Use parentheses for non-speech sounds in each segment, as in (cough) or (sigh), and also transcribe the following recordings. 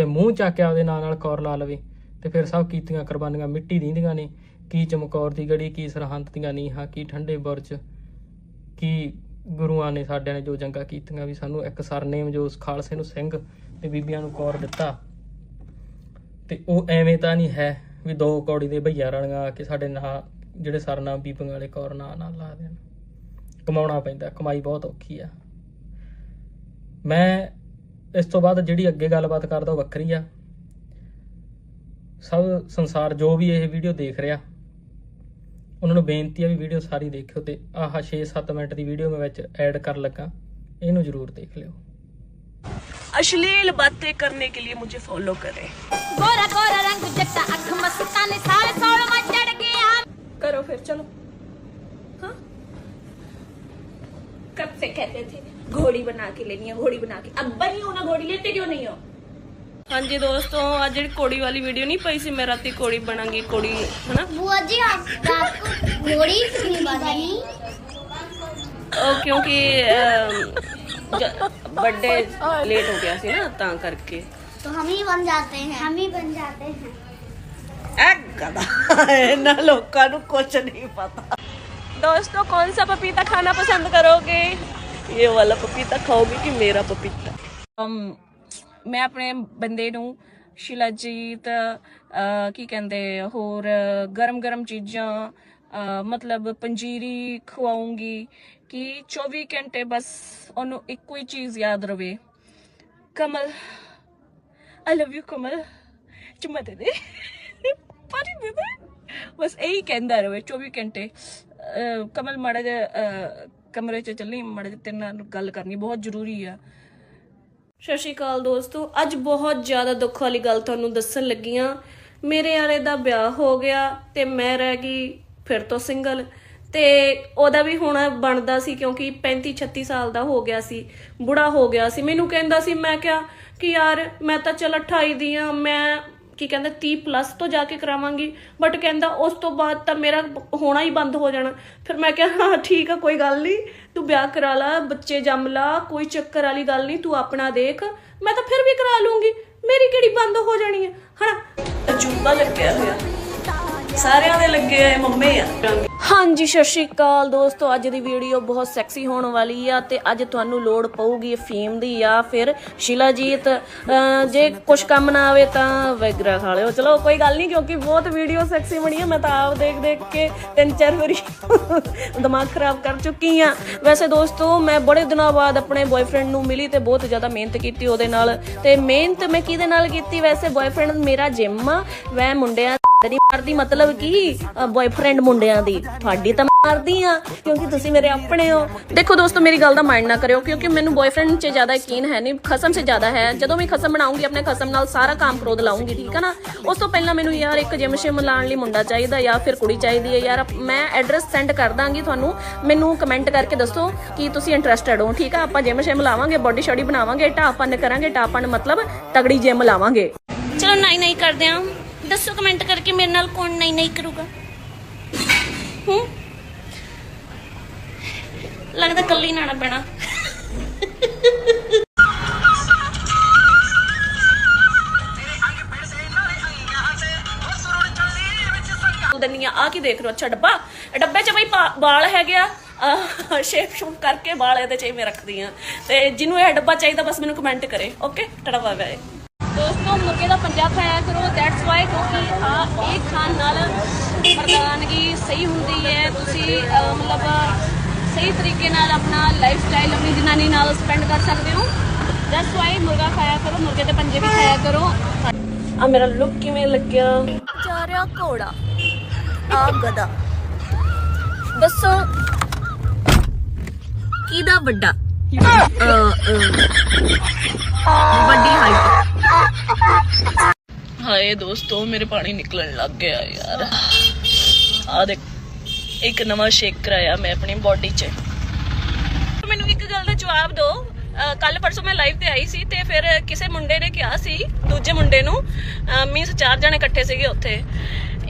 ਤੇ ਮੂੰਹ ਚੱਕ ਕੇ ਆਪਦੇ ਨਾਂ ਨਾਲ ਕੌਰ ਲਾ ਲਵੇ ਤੇ ਫਿਰ ਸਭ ਕੀਤੀਆਂ ਕੁਰਬਾਨੀਆਂ ਮਿੱਟੀ ਦੀਆਂ ਨੇ, ਕੀ ਚਮਕੌਰ ਦੀ ਗੜੀ, ਕੀ ਸਰਹੰਦ ਦੀਆਂ ਨੀਹਾਂ, ਕੀ ਠੰਡੇ ਬੁਰਜ, ਕੀ ਗੁਰੂਆਂ ਨੇ ਸਾਡਿਆਂ ਨੇ ਜੋ ਜੰਗਾਂ ਕੀਤੀਆਂ ਵੀ ਸਾਨੂੰ ਇੱਕ ਸਰਨੇਮ ਜੋ ਉਸ ਖਾਲਸੇ ਨੂੰ ਸਿੰਘ ਤੇ ਬੀਬੀਆਂ ਨੂੰ ਕੌਰ ਦਿੱਤਾ। ਤੇ ਉਹ ਐਵੇਂ ਤਾਂ ਨਹੀਂ ਹੈ ਵੀ ਦੋ ਕੌੜੀ ਦੇ ਭਈਆ ਰਾਣੀਆਂ ਆ ਕੇ ਸਾਡੇ ਨਾਂ, ਜਿਹੜੇ ਸਰਨਾਮ ਬੀਬੀਆਂ ਵਾਲੇ ਕੌਰ ਨਾਂ ਨਾਲ ਲਾ ਦੇਣ। ਕਮਾਉਣਾ ਪੈਂਦਾ, ਕਮਾਈ ਬਹੁਤ ਔਖੀ ਆ। ਮੈਂ ਇਸ ਤੋਂ ਬਾਅਦ ਜਿਹੜੀ ਅੱਗੇ ਗੱਲਬਾਤ ਕਰਦਾ ਉਹ ਵੱਖਰੀ ਆ ਸਭ ਸੰਸਾਰ ਜੋ ਵੀ ਇਹ ਵੀਡੀਓ ਦੇਖ ਰਿਹਾ ਉਹਨਾਂ ਨੂੰ ਬੇਨਤੀ ਆ ਵੀ ਵੀਡੀਓ ਸਾਰੀ ਦੇਖਿਓ ਤੇ ਆਹ 6-7 ਮਿੰਟ ਦੀ ਵੀਡੀਓ ਮੈਂ ਵਿੱਚ ਐਡ ਕਰਨ ਲੱਗਾ ਇਹਨੂੰ ਜ਼ਰੂਰ ਦੇਖ ਲਿਓ अश्लील बातें करने के लिए मुझे फॉलो करें ਗੋਰਾ ਗੋਰਾ ਰੰਗ ਜੱਟਾ ਅੱਖ ਮਸਤਾਨੇ ਸਾਰੇ ਸੌਲ ਮਾ ਚੜ ਗਿਆ करो फिर चलो हाँ कब से कहते थे घोड़ी बना के लेनी है घोड़ी बना के अब बनी हो ना घोड़ी लेते क्यों नहीं हो ਹਾਂਜੀ ਦੋਸਤੋ ਅੱਜ ਜਿਹੜੀ ਕੋੜੀ ਵਾਲੀ ਵੀਡੀਓ ਨਹੀਂ ਪਈ ਸੀ ਮੈਂ ਰਾਤੀ ਕੋੜੀ ਬਣਾਂਗੀ ਕੋੜੀ ਹਨਾ बुआ जी आप रात को घोड़ी क्यों बनी ਉਹ ਕਿਉਂਕਿ ਬਰਥਡੇ ਲੇਟ ਹੋ ਗਿਆ ਸੀ ਨਾ ਤਾਂ ਕਰਕੇ तो हम ही बन जाते हैं हम ही बन जाते हैं ਐ ਗਦਾ ਇਹਨਾਂ ਲੋਕਾਂ ਨੂੰ ਕੁਝ ਨਹੀਂ ਪਤਾ दोस्तों कौन सा पपीता खाना पसंद करोगे ਇਹ ਵਾਲਾ ਪਪੀਤਾ ਖਾਓਗੇ ਕਿ ਮੇਰਾ ਪਪੀਤਾ? ਅਮ, ਮੈਂ ਆਪਣੇ ਬੰਦੇ ਨੂੰ ਸ਼ਿਲਾਜੀਤ ਕੀ ਕਹਿੰਦੇ, ਹੋਰ ਗਰਮ-ਗਰਮ ਚੀਜ਼ਾਂ ਮਤਲਬ ਪੰਜੀਰੀ ਖਵਾਉਂਗੀ ਕਿ 24 ਘੰਟੇ ਬਸ ਉਹਨੂੰ ਇੱਕੋ ਹੀ ਚੀਜ਼ ਯਾਦ ਰਵੇ। ਕਮਲ ਆਈ ਲਵ ਯੂ ਕਮਲ। ਚੁੰਮਾ ਦੇ ਦੇ। ਪਾਣੀ ਦੇ ਦੇ ਬਸ ਇਹੀ ਕਹਿੰਦਾ ਰਵੇ 24 ਘੰਟੇ। ਕਮਲ ਮੜਾ ਕਮਰੇ 'ਚ ਚੱਲੀ, ਮਾੜਾ ਤੇਰੇ ਨਾਲ ਗੱਲ ਕਰਨੀ ਬਹੁਤ ਜ਼ਰੂਰੀ ਆ। ਸਤਿ ਸ਼੍ਰੀ ਅਕਾਲ ਦੋਸਤੋ, ਅੱਜ ਬਹੁਤ ਜ਼ਿਆਦਾ ਦੁੱਖ ਵਾਲੀ ਗੱਲ ਤੁਹਾਨੂੰ ਦੱਸਣ ਲੱਗੀ ਆ ਮੇਰੇ ਆਲੇ ਦਾ ਵਿਆਹ ਹੋ ਗਿਆ ਤੇ ਮੈਂ ਰਹਿ ਗਈ ਫਿਰ ਤੋਂ ਸਿੰਗਲ ਤੇ ਉਹਦਾ ਵੀ ਹੁਣ ਬਣਦਾ ਸੀ ਕਿਉਂਕਿ 35 36 ਸਾਲ ਦਾ ਹੋ ਗਿਆ ਸੀ, ਬੁੜਾ ਹੋ ਗਿਆ ਸੀ। ਮੈਨੂੰ ਕਹਿੰਦਾ ਸੀ, ਮੈਂ ਕਿਹਾ ਕਿ ਯਾਰ ਮੈਂ ਤਾਂ ਚਲ 28 ਦੀ ਆ ਮੈਂ ਕੀ ਕਹਿੰਦਾ 30 ਪਲੱਸ ਤੋਂ ਜਾ ਕੇ ਕਰਾਵਾਂਗੀ। ਬਟ ਕਹਿੰਦਾ, ਉਸ ਤੋਂ ਬਾਅਦ ਤਾਂ ਮੇਰਾ ਹੋਣਾ ਹੀ ਬੰਦ ਹੋ ਜਾਣਾ। ਫਿਰ ਮੈਂ ਕਿਹਾ, ਹਾਂ, ਠੀਕ ਆ, ਕੋਈ ਗੱਲ ਨਹੀਂ। ਤੂੰ ਵਿਆਹ ਕਰਾ ਲਾ, ਬੱਚੇ ਜੰਮ ਲਾ, ਕੋਈ ਚੱਕਰ ਵਾਲੀ ਗੱਲ ਨਹੀਂ, ਤੂੰ ਆਪਣਾ ਦੇਖ। ਮੈਂ ਤਾਂ ਫਿਰ ਵੀ ਕਰਾ ਲੂੰਗੀ। ਮੇਰੀ ਕਿਹੜੀ ਬੰਦ ਹੋ ਜਾਣੀ ਹੈ ਹਨਾ? ਅਜੂਬਾ ਲੱਗਿਆ ਹੋਇਆ। ਸਾਰਿਆਂ ਦੇ ਲੱਗੇ ਹੋਏ ਮੰਮੇ ਆ। ਹਾਂਜੀ, ਸਤਿ ਸ਼੍ਰੀ ਅਕਾਲ ਦੋਸਤੋ, ਅੱਜ ਦੀ ਵੀਡੀਓ ਬਹੁਤ ਸੈਕਸੀ ਹੋਣ ਵਾਲੀ ਆ ਤੇ ਅੱਜ ਤੁਹਾਨੂੰ ਲੋੜ ਪਊਗੀ ਫੇਮ ਦੀ ਆ। ਫਿਰ ਸ਼ਿਲਾਜੀਤ ਜੇ ਕੁਝ ਕੰਮ ਨਾ ਆਵੇ ਤਾਂ ਵੈਗਰਾ ਖਾ ਲਿਓ। ਚਲੋ, ਕੋਈ ਗੱਲ ਨਹੀਂ, ਕਿਉਂਕਿ ਬਹੁਤ ਵੀਡੀਓ ਸੈਕਸੀ ਬਣੀ ਆ, ਮੈਂ ਤਾਂ ਆਪ ਦੇਖ ਦੇਖ ਕੇ ਤਿੰਨ ਚਾਰ ਵਾਰੀ (laughs) ਦਿਮਾਗ ਖਰਾਬ ਕਰ ਚੁੱਕੀ ਆ। ਵੈਸੇ ਦੋਸਤੋ, ਮੈਂ ਬੜੇ ਦਿਨਾਂ ਬਾਅਦ ਆਪਣੇ ਬॉयਫ੍ਰੈਂਡ ਨੂੰ ਮਿਲੀ ਤੇ ਬਹੁਤ ਜ਼ਿਆਦਾ ਮਿਹਨਤ ਕੀਤੀ ਉਹਦੇ ਨਾਲ। ਤੇ ਮਿਹਨਤ ਮੈਂ ਕਿਹਦੇ ਨਾਲ ਕੀਤੀ? ਵੈਸੇ ਬॉयਫ੍ਰੈਂਡ ਮੇਰਾ ਜਿਮ ਆ ਮੈਂ ਮੁੰਡਿਆਂ ਤੇਰੀ ਮਾਰਦੀ ਮਤਲਬ ਕੀ? ਬॉयਫ੍ਰੈਂਡ ਮੁੰਡਿਆਂ ਦੀ। ਤੁਹਾਡੀ ਤਾਂ ਮਾਰਦੀ ਆ, ਕਿਉਂਕਿ ਤੁਸੀਂ ਮੇਰੇ ਆਪਣੇ ਹੋ। ਦੇਖੋ ਦੋਸਤੋ, ਮੇਰੀ ਗੱਲ ਦਾ ਮਾਈਂਡ ਨਾ ਕਰਿਓ, ਕਿਉਂਕਿ ਮੈਨੂੰ ਬॉयਫ੍ਰੈਂਡ 'ਚ ਜ਼ਿਆਦਾ ਯਕੀਨ ਹੈ ਨਹੀਂ, ਖਸਮ 'ਚ ਜ਼ਿਆਦਾ ਹੈ। ਜਦੋਂ ਵੀ ਖਸਮ ਬਣਾਉਂਗੀ, ਆਪਣੇ ਖਸਮ ਨਾਲ ਸਾਰਾ ਕੰਮ ਕ੍ਰੋਧ ਲਾਉਂਗੀ, ਠੀਕ ਹੈ ਨਾ? ਉਸ ਤੋਂ ਪਹਿਲਾਂ ਮੈਨੂੰ ਯਾਰ ਇੱਕ ਜਿਮ ਸ਼ਿਮ ਲਾਉਣ ਲਈ ਮੁੰਡਾ ਚਾਹੀਦਾ ਜਾਂ ਫਿਰ ਕੁੜੀ ਚਾਹੀਦੀ ਹੈ। ਯਾਰ, ਮੈਂ ਐਡਰੈਸ ਸੈਂਡ ਕਰ ਦਾਂਗੀ ਤੁਹਾਨੂੰ। ਮੈਨੂੰ ਕਮੈਂਟ ਕਰਕੇ ਦੱਸੋ ਕਿ ਤੁਸੀਂ ਇੰਟਰਸਟਿਡ ਹੋ, ਠੀਕ ਆ? ਆਪਾਂ ਜਿਮ ਸ਼ਿਮ ਲਾਵਾਂਗੇ ਬੋਡੀ ਸ਼ੋਡੀ ਬਣਾਵਾਂਗੇ, ਟਾਪਨ ਕਰਾਂਗੇ, ਟਾਪਨ ਮਤਲਬ ਤਗੜੀ ਜਿਮ ਲਾਵਾਂਗੇ। ਚਲੋ ਨਹੀਂ ਨਹੀਂ ਕਰਦੇ ਆਂ। ਦੱਸੋ ਕਮੈਂਟ ਕਰਕੇ ਮੇਰੇ ਨਾਲ ਕੌਣ ਨਹੀਂ ਨਹੀਂ ਕਰੂਗਾ। ਹੂੰ? ਲੱਗਦਾ ਕੱਲੀ ਨਾਣਾ ਪੈਣਾ। ਦਨੀਆ ਆ ਕੀ ਦੇਖ ਰਹੇ ਅੱਛਾ ਡੱਬਾ? ਡੱਬੇ 'ਚ ਬਈ ਪਾ- ਵਾਲ ਹੈਗੇ ਆ। ਸ਼ੇਪ ਸ਼ੂਪ ਕਰਕੇ ਵਾਲ ਇਹਦੇ 'ਚ ਹੀ ਮੈਂ ਰੱਖਦੀ ਆ। ਤੇ ਜਿਹਨੂੰ ਇਹ ਡੱਬਾ ਚਾਹੀਦਾ, ਬਸ ਮੈਨੂੰ ਕਮੈਂਟ ਕਰੇ ਓਕੇ ਟੜਾ ਬਾਏ ਬਾਏ ਦੋਸਤੋ ਮੁਰਗੇ ਦਾ ਪੰਜਾ ਖਾਇਆ ਕਰੋ ਦੈਟਸ ਵਾਈ ਕਿਉਂਕਿ ਆ ਇਹ ਖਾਣ ਨਾਲ ਪ੍ਰਧਾਨਗੀ ਸਹੀ ਹੁੰਦੀ ਹੈ। ਤੁਸੀਂ ਮਤਲਬ ਸਹੀ ਤਰੀਕੇ ਨਾਲ ਆਪਣਾ ਲਾਈਫ ਸਟਾਈਲ ਆਪਣੀ ਜਨਾਨੀ ਨਾਲ ਸਪੈਂਡ ਕਰ ਸਕਦੇ ਹੋ। ਦੈਟਸ ਵਾਈ ਮੁਰਗਾ ਖਾਇਆ ਕਰੋ ਮੁਰਗੇ ਦੇ ਪੰਜੇ ਵੀ ਖਾਇਆ ਕਰੋ। ਆ ਮੇਰਾ ਲੁੱਕ ਕਿਵੇਂ ਲੱਗਿਆ? ਚਾਰਿਆ ਘੋੜਾ ਆ ਗਦਾ ਦੱਸੋ ਕਿਹਦਾ ਵੱਡਾ? ਅ, ਅ, ਵੱਡੀ ਹਾਈਟ ਹਾਏ ਦੋਸਤੋ, ਮੇਰੇ ਪਾਣੀ ਨਿਕਲਣ ਲੱਗ ਗਿਆ ਯਾਰ। ਆ ਦੇਖ, ਇੱਕ ਨਵਾਂ ਸ਼ੇਕ ਕਰਾਇਆ ਮੈਂ ਆਪਣੀ ਬਾਡੀ 'ਚ। ਮੈਨੂੰ ਇੱਕ ਗੱਲ ਦਾ ਜਵਾਬ ਦਿਓ। ਕੱਲ ਪਰਸੋਂ ਮੈਂ ਲਾਈਵ ਤੇ ਆਈ ਸੀ ਤੇ ਫਿਰ ਕਿਸੇ ਮੁੰਡੇ ਨੇ ਕਿਹਾ ਸੀ, ਦੂਜੇ ਮੁੰਡੇ ਨੂੰ ਮੀਨਸ ਚਾਰ ਜਣੇ ਇਕੱਠੇ ਸੀਗੇ ਉੱਥੇ।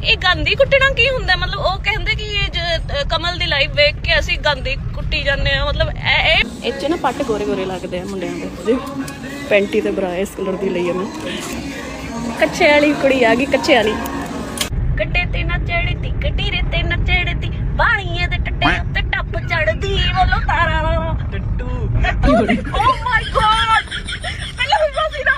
ਇਹ ਗਾਂਧੀ ਕੁੱਟਣਾ ਕੀ ਹੁੰਦਾ? ਮਤਲਬ ਉਹ ਕਹਿੰਦੇ ਕਿ ਇਹ ਕਮਲ ਦੀ ਲਾਈਵ ਵੇਖ ਕੇ ਅਸੀਂ ਗਾਂਧੀ ਕੁੱਟੀ ਜਾਂਦੇ ਆ ਮਤਲਬ ਇਹ ਇਹ ਇੱਥੇ ਨਾ ਪੱਟ ਗੋਰੇ ਗੋਰੇ ਲੱਗਦੇ ਆ ਮੁੰਡਿਆਂ ਦੇ। ਪੈਂਟੀ ਤੇ ਬਰਾ ਇਸ ਕਲਰ ਦੀ ਲਈ ਆ ਮੈਂ ਕੱਚੇ ਵਾਲੀ ਕੁੜੀ ਆ ਗਈ ਕੱਚੇ ਵਾਲੀ। ਕੱਟੇ ਤੇ ਨਾ ਚੜਦੀ ਕਟੀਰੇ ਤੇ ਨਾ ਚੜਦੀ ਬਾਣੀਏ ਦੇ ਟੱਟੇ ਉੱਤੇ ਟੱਪ ਚੜਦੀ ਬੋਲੋ ਤਾਰਾ ਟੱਟੂ। ਓ ਮਾਈ ਗॉड ਪਹਿਲਾਂ ਹੁੰਦਾ ਸੀ ਨਾ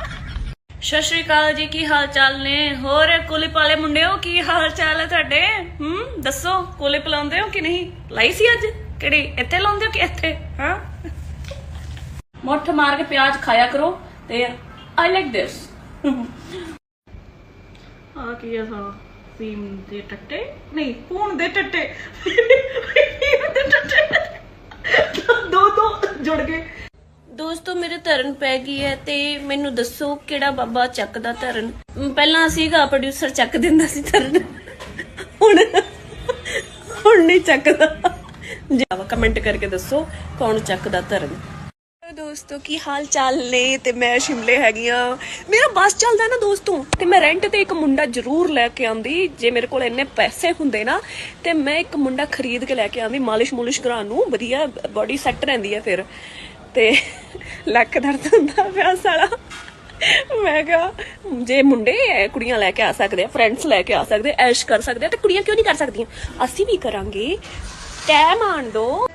ਸਤਿ ਸ਼੍ਰੀ ਅਕਾਲ ਜੀ ਕੀ ਹਾਲ ਚਾਲ ਨੇ? ਹੋਰ ਕੁਲਿਪ ਵਾਲੇ ਮੁੰਡਿਓ ਕੀ ਹਾਲ ਚਾਲ ਹੈ ਤੁਹਾਡੇ? ਹੂੰ ਦੱਸੋ ਕੁਲਿਪ ਲਾਉਂਦੇ ਹੋ ਕਿ ਨਹੀਂ? ਲਾਈ ਸੀ ਅੱਜ? ਕਿਹੜੀ? ਇੱਥੇ ਲਾਉਂਦੇ ਹੋ ਕਿ ਇੱਥੇ? ਹਾਂ? ਮੁੱਠ ਮਾਰ ਕੇ ਪਿਆਜ਼ ਖਾਇਆ ਕਰੋ ਤੇ ਆਈ ਲਾਈਕ ਦਿਸ ਆ ਕੀ ਆ ਸਾ ਫੀਮ ਦੇ ਟੱਟੇ? ਨਹੀਂ ਫੋਨ ਦੇ ਟੱਟੇ। ਫੀਮ ਦੇ ਟੱਟੇ। ਦੋ ਦੋ ਜੁੜ ਗਏ। ਦੋਸਤੋ ਮੇਰੇ ਧਰਨ ਪੈ ਗਈ ਹੈ ਤੇ ਮੈਨੂੰ ਦੱਸੋ ਕਿਹੜਾ ਬਾਬਾ ਚੱਕਦਾ ਧਰਨ? ਪਹਿਲਾਂ ਸੀਗਾ ਪ੍ਰੋਡਿਊਸਰ ਚੱਕ ਦਿੰਦਾ ਸੀ ਧਰਨ। ਹੁਣ ਹੁਣ ਨਹੀਂ ਚੱਕਦਾ। ਜਾਵਾ ਕਮੈਂਟ ਕਰਕੇ ਦੱਸੋ ਕੌਣ ਚੱਕਦਾ ਧਰਨ? ਦੋਸਤੋ, ਕੀ ਹਾਲ ਚਾਲ ਨੇ? ਤੇ ਮੈਂ ਸ਼ਿਮਲੇ ਹੈਗੀ ਆ ਮੇਰਾ ਬੱਸ ਚੱਲਦਾ ਨਾ ਦੋਸਤੋ, ਤੇ ਮੈਂ ਰੈਂਟ ਤੇ ਇੱਕ ਮੁੰਡਾ ਜ਼ਰੂਰ ਲੈ ਕੇ ਆਂਦੀ ਜੇ ਮੇਰੇ ਕੋਲ ਇੰਨੇ ਪੈਸੇ ਹੁੰਦੇ ਨਾ, ਤੇ ਮੈਂ ਇੱਕ ਮੁੰਡਾ ਖਰੀਦ ਕੇ ਲੈ ਕੇ ਆਂਦੀ ਮਾਲਿਸ਼ ਮੁਲਿਸ਼ ਕਰਾਉਣ ਨੂੰ। ਵਧੀਆ ਬਾਡੀ ਸੈੱਟ ਰਹਿੰਦੀ ਹੈ ਫਿਰ। ਤੇ ਲੱਕ ਦਰਦ ਹੁੰਦਾ ਪਿਆ ਸਾਲਾ। ਮੈਂ ਕਿਹਾ, ਜੇ ਮੁੰਡੇ ਕੁੜੀਆਂ ਲੈ ਕੇ ਆ ਸਕਦੇ ਆ ਫਰੈਂਡਸ ਲੈ ਕੇ ਆ ਸਕਦੇ ਐਸ਼ ਕਰ ਸਕਦੇ ਆ, ਤੇ ਕੁੜੀਆਂ ਕਿਉਂ ਨਹੀਂ ਕਰ ਸਕਦੀਆਂ? ਅਸੀਂ ਵੀ ਕਰਾਂਗੇ। ਟਾਈਮ ਆਣ ਦੋ।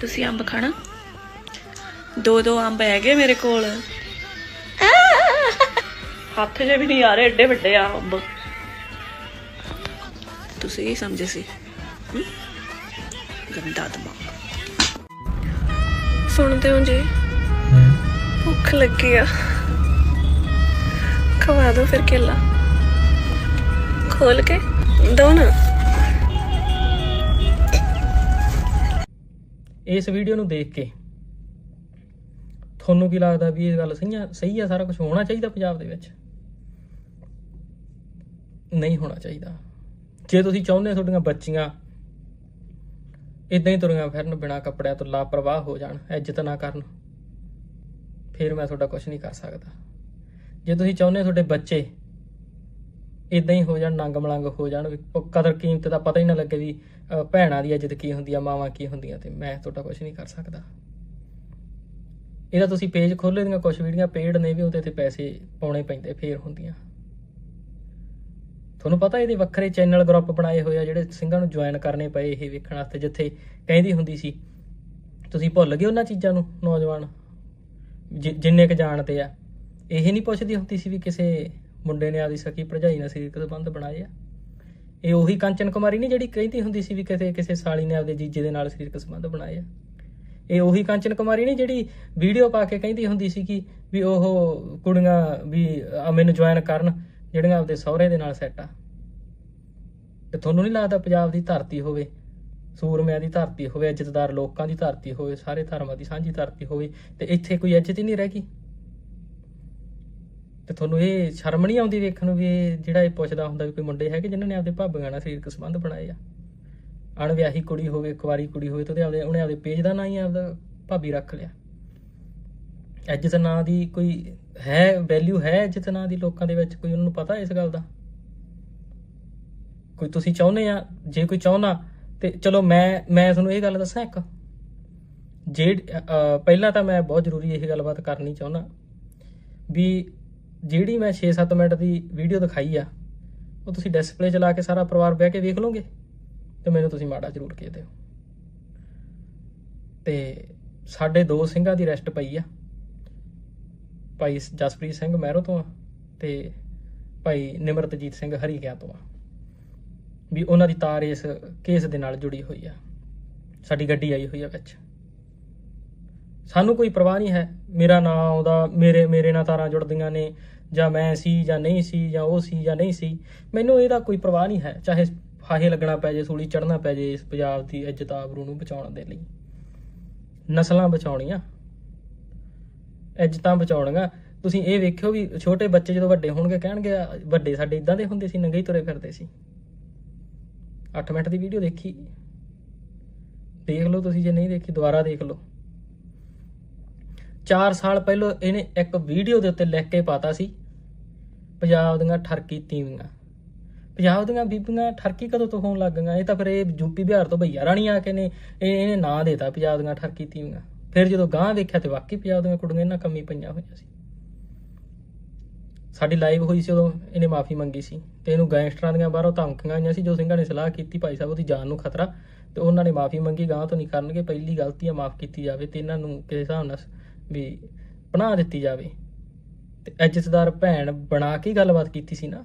ਤੁਸੀਂ ਅੰਬ ਖਾਣਾ? ਦੋ ਦੋ ਅੰਬ ਹੈਗੇ ਮੇਰੇ ਕੋਲ। ਹੱਥ ਜੇ ਵੀ ਨਹੀਂ ਆ ਰਹੇ ਏਡੇ ਵੱਡੇ ਆ ਅੰਬ। ਤੁਸੀਂ ਕੀ ਸਮਝੇ ਸੀ? ਗੰਦਾ ਦਿਮਾਗ। ਸੁਣਦੇ ਹੋ ਜੀ? ਭੁੱਖ ਲੱਗੀ ਆ। ਖਵਾ ਦੋ ਫਿਰ ਕੇਲਾ। ਖੋਲ ਕੇ। ਦੋ ਨਾ। ਇਸ ਵੀਡੀਓ ਨੂੰ ਦੇਖ ਕੇ ਤੁਹਾਨੂੰ ਕੀ ਲੱਗਦਾ ਵੀ ਇਹ ਗੱਲ ਸਹੀ ਆ? ਸਹੀ ਆ, ਸਾਰਾ ਕੁਝ ਹੋਣਾ ਚਾਹੀਦਾ ਪੰਜਾਬ ਦੇ ਵਿੱਚ? ਨਹੀਂ ਹੋਣਾ ਚਾਹੀਦਾ। ਜੇ ਤੁਸੀਂ ਚਾਹੁੰਦੇ ਹੋ ਤੁਹਾਡੀਆਂ ਬੱਚੀਆਂ ਇਦਾਂ ਹੀ ਤੁਰੀਆਂ ਫਿਰਨ ਬਿਨਾਂ ਕੱਪੜਿਆਂ ਤੋਂ ਲਾਪਰਵਾਹ ਹੋ ਜਾਣ, ਇੱਜ਼ਤ ਨਾ ਕਰਨ, ਫਿਰ ਮੈਂ ਤੁਹਾਡਾ ਕੁਝ ਨਹੀਂ ਕਰ ਸਕਦਾ। ਜੇ ਤੁਸੀਂ ਚਾਹੁੰਦੇ ਹੋ ਤੁਹਾਡੇ ਬੱਚੇ ਇਦਾਂ ਹੀ ਹੋ ਜਾਣ ਨੰਗ ਮਲੰਗ ਹੋ ਜਾਣ, ਵੀ ਪ- ਕਦਰ ਕੀਮਤ ਦਾ ਪਤਾ ਹੀ ਨਾ ਲੱਗੇ ਵੀ ਭੈਣਾਂ ਦੀ ਇੱਜ਼ਤ ਕੀ ਹੁੰਦੀ ਆ, ਮਾਵਾਂ ਕੀ ਹੁੰਦੀਆਂ ਤੇ ਮੈਂ ਤੁਹਾਡਾ ਕੁਝ ਨਹੀਂ ਕਰ ਸਕਦਾ। ਇਹਦਾ ਤੁਸੀਂ ਪੇਜ ਖੋਲੇ ਦੀਆਂ ਕੁਝ ਵੀਡੀਓ ਪੇਡ ਨੇ ਵੀ ਉਹਦੇ ਤੇ ਪੈਸੇ ਪਾਉਣੇ ਪੈਂਦੇ, ਫੇਰ ਹੁੰਦੀਆਂ। ਤੁਹਾਨੂੰ ਪਤਾ ਇਹਦੇ ਵੱਖਰੇ ਚੈਨਲ ਗਰੁੱਪ ਬਣਾਏ ਹੋਏ ਆ, ਜਿਹੜੇ ਸਿੰਘਾਂ ਨੂੰ ਜੁਆਇਨ ਕਰਨੇ ਪਏ ਇਹ ਵੇਖਣ ਵਾਸਤੇ, ਜਿੱਥੇ ਕਹਿੰਦੀ ਹੁੰਦੀ ਸੀ, ਤੁਸੀਂ ਭੁੱਲ ਗਏ ਉਹਨਾਂ ਚੀਜ਼ਾਂ ਨੂੰ, ਨੌਜਵਾਨ, ਜਿ- ਜਿੰਨੇ ਕ ਜਾਣਦੇ ਆ। ਇਹ ਨਹੀਂ ਪੁੱਛਦੀ ਹੁੰਦੀ ਸੀ ਵੀ ਕਿਸੇ ਮੁੰਡੇ ਨੇ ਆਦੀ ਸਕੀ ਭਰਜਾਈ ਨਾਲ ਸਰੀਰਕ ਸੰਬੰਧ ਬਣਾਏ ਆ। ਇਹ ਉਹੀ ਕੰਚਨ ਕੁਮਾਰੀ ਨਹੀਂ ਜਿਹੜੀ ਕਹਿੰਦੀ ਹੁੰਦੀ ਸੀ ਵੀ ਕਿਸੇ ਕਿਸੇ ਸਾਲੀ ਨੇ ਆਪਦੇ ਜੀਜੇ ਦੇ ਨਾਲ ਸਰੀਰਕ ਸੰਬੰਧ ਬਣਾਏ ਆ। ਇਹ ਉਹੀ ਕੰਚਨ ਕੁਮਾਰੀ ਨਹੀਂ ਜਿਹੜੀ ਵੀਡੀਓ ਪਾ ਕੇ ਕਹਿੰਦੀ ਹੁੰਦੀ ਸੀ ਕਿ ਵੀ ਉਹ ਕੁੜੀਆਂ ਵੀ ਮੈਨੂੰ ਜੁਆਇਨ ਕਰਨ, ਜਿਹੜੀਆਂ ਆਪਦੇ ਸਹੁਰੇ ਦੇ ਨਾਲ ਸੈੱਟ ਆ। ਤੇ ਤੁਹਾਨੂੰ ਨਹੀਂ ਲੱਗਦਾ ਪੰਜਾਬ ਦੀ ਧਰਤੀ ਹੋਵੇ, ਸੂਰਮਿਆਂ ਦੀ ਧਰਤੀ ਹੋਵੇ, ਇੱਜ਼ਤਦਾਰ ਲੋਕਾਂ ਦੀ ਧਰਤੀ ਹੋਵੇ, ਸਾਰੇ ਧਰਮਾਂ ਦੀ ਸਾਂਝੀ ਧਰਤੀ ਹੋਵੇ, ਤੇ ਇੱਥੇ ਕੋਈ ਇੱਜ਼ਤ ਹੀ ਨਹੀਂ ਰਹਿ ਗਈ? ਤੇ ਤੁਹਾਨੂੰ ਇਹ ਸ਼ਰਮ ਨਹੀਂ ਆਉਂਦੀ ਵੇਖਣ ਨੂੰ ਵੀ ਜਿਹੜਾ ਇਹ ਪੁੱਛਦਾ ਹੁੰਦਾ ਵੀ ਕੋਈ ਮੁੰਡੇ ਹੈਗੇ ਜਿਨ੍ਹਾਂ ਨੇ ਆਪਦੇ ਭਾਬੀਆਂ ਨਾਲ ਸਰੀਰਕ ਸੰਬੰਧ ਬਣਾਏ ਆ? ਅਣਵਿਆਹੀ ਕੁੜੀ ਹੋਵੇ, ਕੁਵਾਰੀ ਕੁੜੀ ਹੋਵੇ, ਤਾਂ ਉਹਦੇ ਆਪਦੇ ਉਹਨੇ ਆਪਦੇ ਪੇਜ ਦਾ ਨਾਂ ਹੀ ਆਪਦਾ ਭਾਬੀ ਰੱਖ ਲਿਆ। ਇੱਜ਼ਤ ਨਾਂ ਦੀ ਕੋਈ ਹੈ ਵੈਲਿਊ ਹੈ ਇੱਜ਼ਤ ਨਾਂ ਦੀ ਲੋਕਾਂ ਦੇ ਵਿੱਚ? ਕੋਈ ਉਹਨਾਂ ਨੂੰ ਪਤਾ ਇਸ ਗੱਲ ਦਾ? ਕੋਈ ਤੁਸੀਂ ਚਾਹੁੰਦੇ ਆ? ਜੇ ਕੋਈ ਚਾਹੁੰਦਾ, ਤੇ ਚਲੋ ਮੈਂ ਮੈਂ ਤੁਹਾਨੂੰ ਇਹ ਗੱਲ ਦੱਸਾਂ ਇੱਕ। ਜੇ ਪਹਿਲਾਂ ਤਾਂ ਮੈਂ ਬਹੁਤ ਜ਼ਰੂਰੀ ਇਹ ਗੱਲਬਾਤ ਕਰਨੀ ਚਾਹੁੰਦਾ ਵੀ ਜਿਹੜੀ ਮੈਂ 6-7 ਮਿੰਟ ਦੀ ਵੀਡੀਓ ਦਿਖਾਈ ਆ, ਉਹ ਤੁਸੀਂ ਡਿਸਪਲੇ ਚਲਾ ਕੇ ਸਾਰਾ ਪਰਿਵਾਰ ਬਹਿ ਕੇ ਵੇਖ ਲਓਗੇ? ਤੇ ਮੈਨੂੰ ਤੁਸੀਂ ਮਾੜਾ ਜ਼ਰੂਰ ਕਹਿ ਦਿਓ। ਤੇ ਸਾਡੇ ਦੋ ਸਿੰਘਾਂ ਦੀ ਰੈਸਟ ਪਈ ਆ। ਭਾਈ ਜਸਪ੍ਰੀਤ ਸਿੰਘ ਮਹਿਰੋ ਤੋਂ ਆ ਤੇ ਭਾਈ ਨਿਮਰਤਜੀਤ ਸਿੰਘ ਹਰੀ ਹਰੀਕਿਆਂ ਤੋਂ ਆ। ਵੀ ਉਹਨਾਂ ਦੀ ਤਾਰ ਇਸ ਕੇਸ ਦੇ ਨਾਲ ਜੁੜੀ ਹੋਈ ਆ। ਸਾਡੀ ਗੱਡੀ ਆਈ ਹੋਈ ਆ ਵਿੱਚ। ਸਾਨੂੰ ਕੋਈ ਪਰਵਾਹ ਨਹੀਂ ਹੈ। ਮੇਰਾ ਨਾਂ ਆਉਂਦਾ, ਮੇਰੇ ਮੇਰੇ ਨਾਲ ਤਾਰਾਂ ਜੁੜਦੀਆਂ ਨੇ। ਜਾਂ ਮੈਂ ਸੀ ਜਾਂ ਨਹੀਂ ਸੀ ਜਾਂ ਉਹ ਸੀ ਜਾਂ ਨਹੀਂ ਸੀ। ਮੈਨੂੰ ਇਹਦਾ ਕੋਈ ਪਰਵਾਹ ਨਹੀਂ ਹੈ। ਚਾਹੇ ਫਾਹੇ ਲੱਗਣਾ ਪੈ ਜੇ, ਸੂਲੀ ਚੜਨਾ ਪੈ ਜੇ ਇਸ ਪੰਜਾਬ ਦੀ ਇੱਜ਼ਤ ਆਬਰੂ ਨੂੰ ਬਚਾਉਣ ਦੇ ਲਈ। ਨਸਲਾਂ ਬਚਾਉਣੀਆਂ। ਇੱਜ਼ਤਾਂ ਬਚਾਉਣੀਆਂ। ਤੁਸੀਂ ਇਹ ਵੇਖਿਓ ਵੀ ਛੋਟੇ ਬੱਚੇ ਜਦੋਂ ਵੱਡੇ ਹੋਣਗੇ, ਕਹਿਣਗੇ, ਵੱਡੇ ਸਾਡੇ ਇਦਾਂ ਦੇ ਹੁੰਦੇ ਸੀ, ਨੰਗੇ ਹੀ ਤੁਰੇ ਫਿਰਦੇ ਸੀ। 8 ਮਿੰਟ ਦੀ ਵੀਡੀਓ ਦੇਖੀ। ਦੇਖ ਲਓ ਤੁਸੀਂ, ਜੇ ਨਹੀਂ ਦੇਖੀ, ਦੁਬਾਰਾ ਦੇਖ ਲਓ। 4 ਸਾਲ ਪਹਿਲਾਂ ਇਹਨੇ ਇੱਕ ਵੀਡੀਓ ਦੇ ਉੱਤੇ ਲਿਖ ਕੇ ਪਾਤਾ ਸੀ, ਪੰਜਾਬ ਦੀਆਂ ਠਰਕੀ ਤੀਵੀਆਂ। ਪੰਜਾਬ ਦੀਆਂ ਬੀਬੀਆਂ ਠਰਕੀ ਕਦੋਂ ਤੋਂ ਹੋਣ ਲੱਗ ਗਈਆਂ? ਇਹ ਤਾਂ ਫਿਰ ਇਹ ਯੂਪੀ ਬਿਹਾਰ ਤੋਂ ਭਈਆ ਰਾਣੀ ਆ ਕੇ ਨੇ, ਇਹ ਇਹਨੇ ਨਾਂ ਦੇਤਾ ਪੰਜਾਬ ਦੀਆਂ ਠਰਕੀ ਤੀਵੀਆਂ। ਫਿਰ ਜਦੋਂ ਗਾਂ ਵੇਖਿਆ ਤੇ ਵਾਕਈ ਪੰਜਾਬ ਦੀਆਂ ਕੁੜੀਆਂ ਇਹਨਾਂ ਕੰਮੀ ਪਈਆਂ ਹੋਈਆਂ ਸੀ। ਸਾਡੀ ਲਾਈਵ ਹੋਈ ਸੀ ਉਦੋਂ, ਇਹਨੇ ਮਾਫੀ ਮੰਗੀ ਸੀ। ਤੇ ਇਹਨੂੰ ਗੈਂਗਸਟਰਾਂ ਦੀਆਂ ਬਾਹਰੋਂ ਧਮਕੀਆਂ ਆਈਆਂ ਸੀ, ਜੋ ਸਿੰਘਾਂ ਨੇ ਸਲਾਹ ਕੀਤੀ ਭਾਈ ਸਾਹਿਬ ਉਹਦੀ ਜਾਨ ਨੂੰ ਖਤਰਾ। ਤੇ ਉਹਨਾਂ ਨੇ ਮਾਫੀ ਮੰਗੀ ਗਾਂ ਤੋਂ ਨਹੀਂ ਕਰਨਗੇ, ਪਹਿਲੀ ਗਲਤੀ ਆ ਮਾਫ ਕੀਤੀ ਜਾਵੇ ਤੇ ਇਹਨਾਂ ਨੂੰ ਕਿਸੇ ਹਿਸਾਬ ਨਾਲ ਵੀ ਪਨਾਹ ਦਿੱਤੀ ਜਾਵੇ। ਤੇ ਇੱਜ਼ਤਦਾਰ ਭੈਣ ਬਣਾ ਕੇ ਗੱਲਬਾਤ ਕੀਤੀ ਸੀ ਨਾ।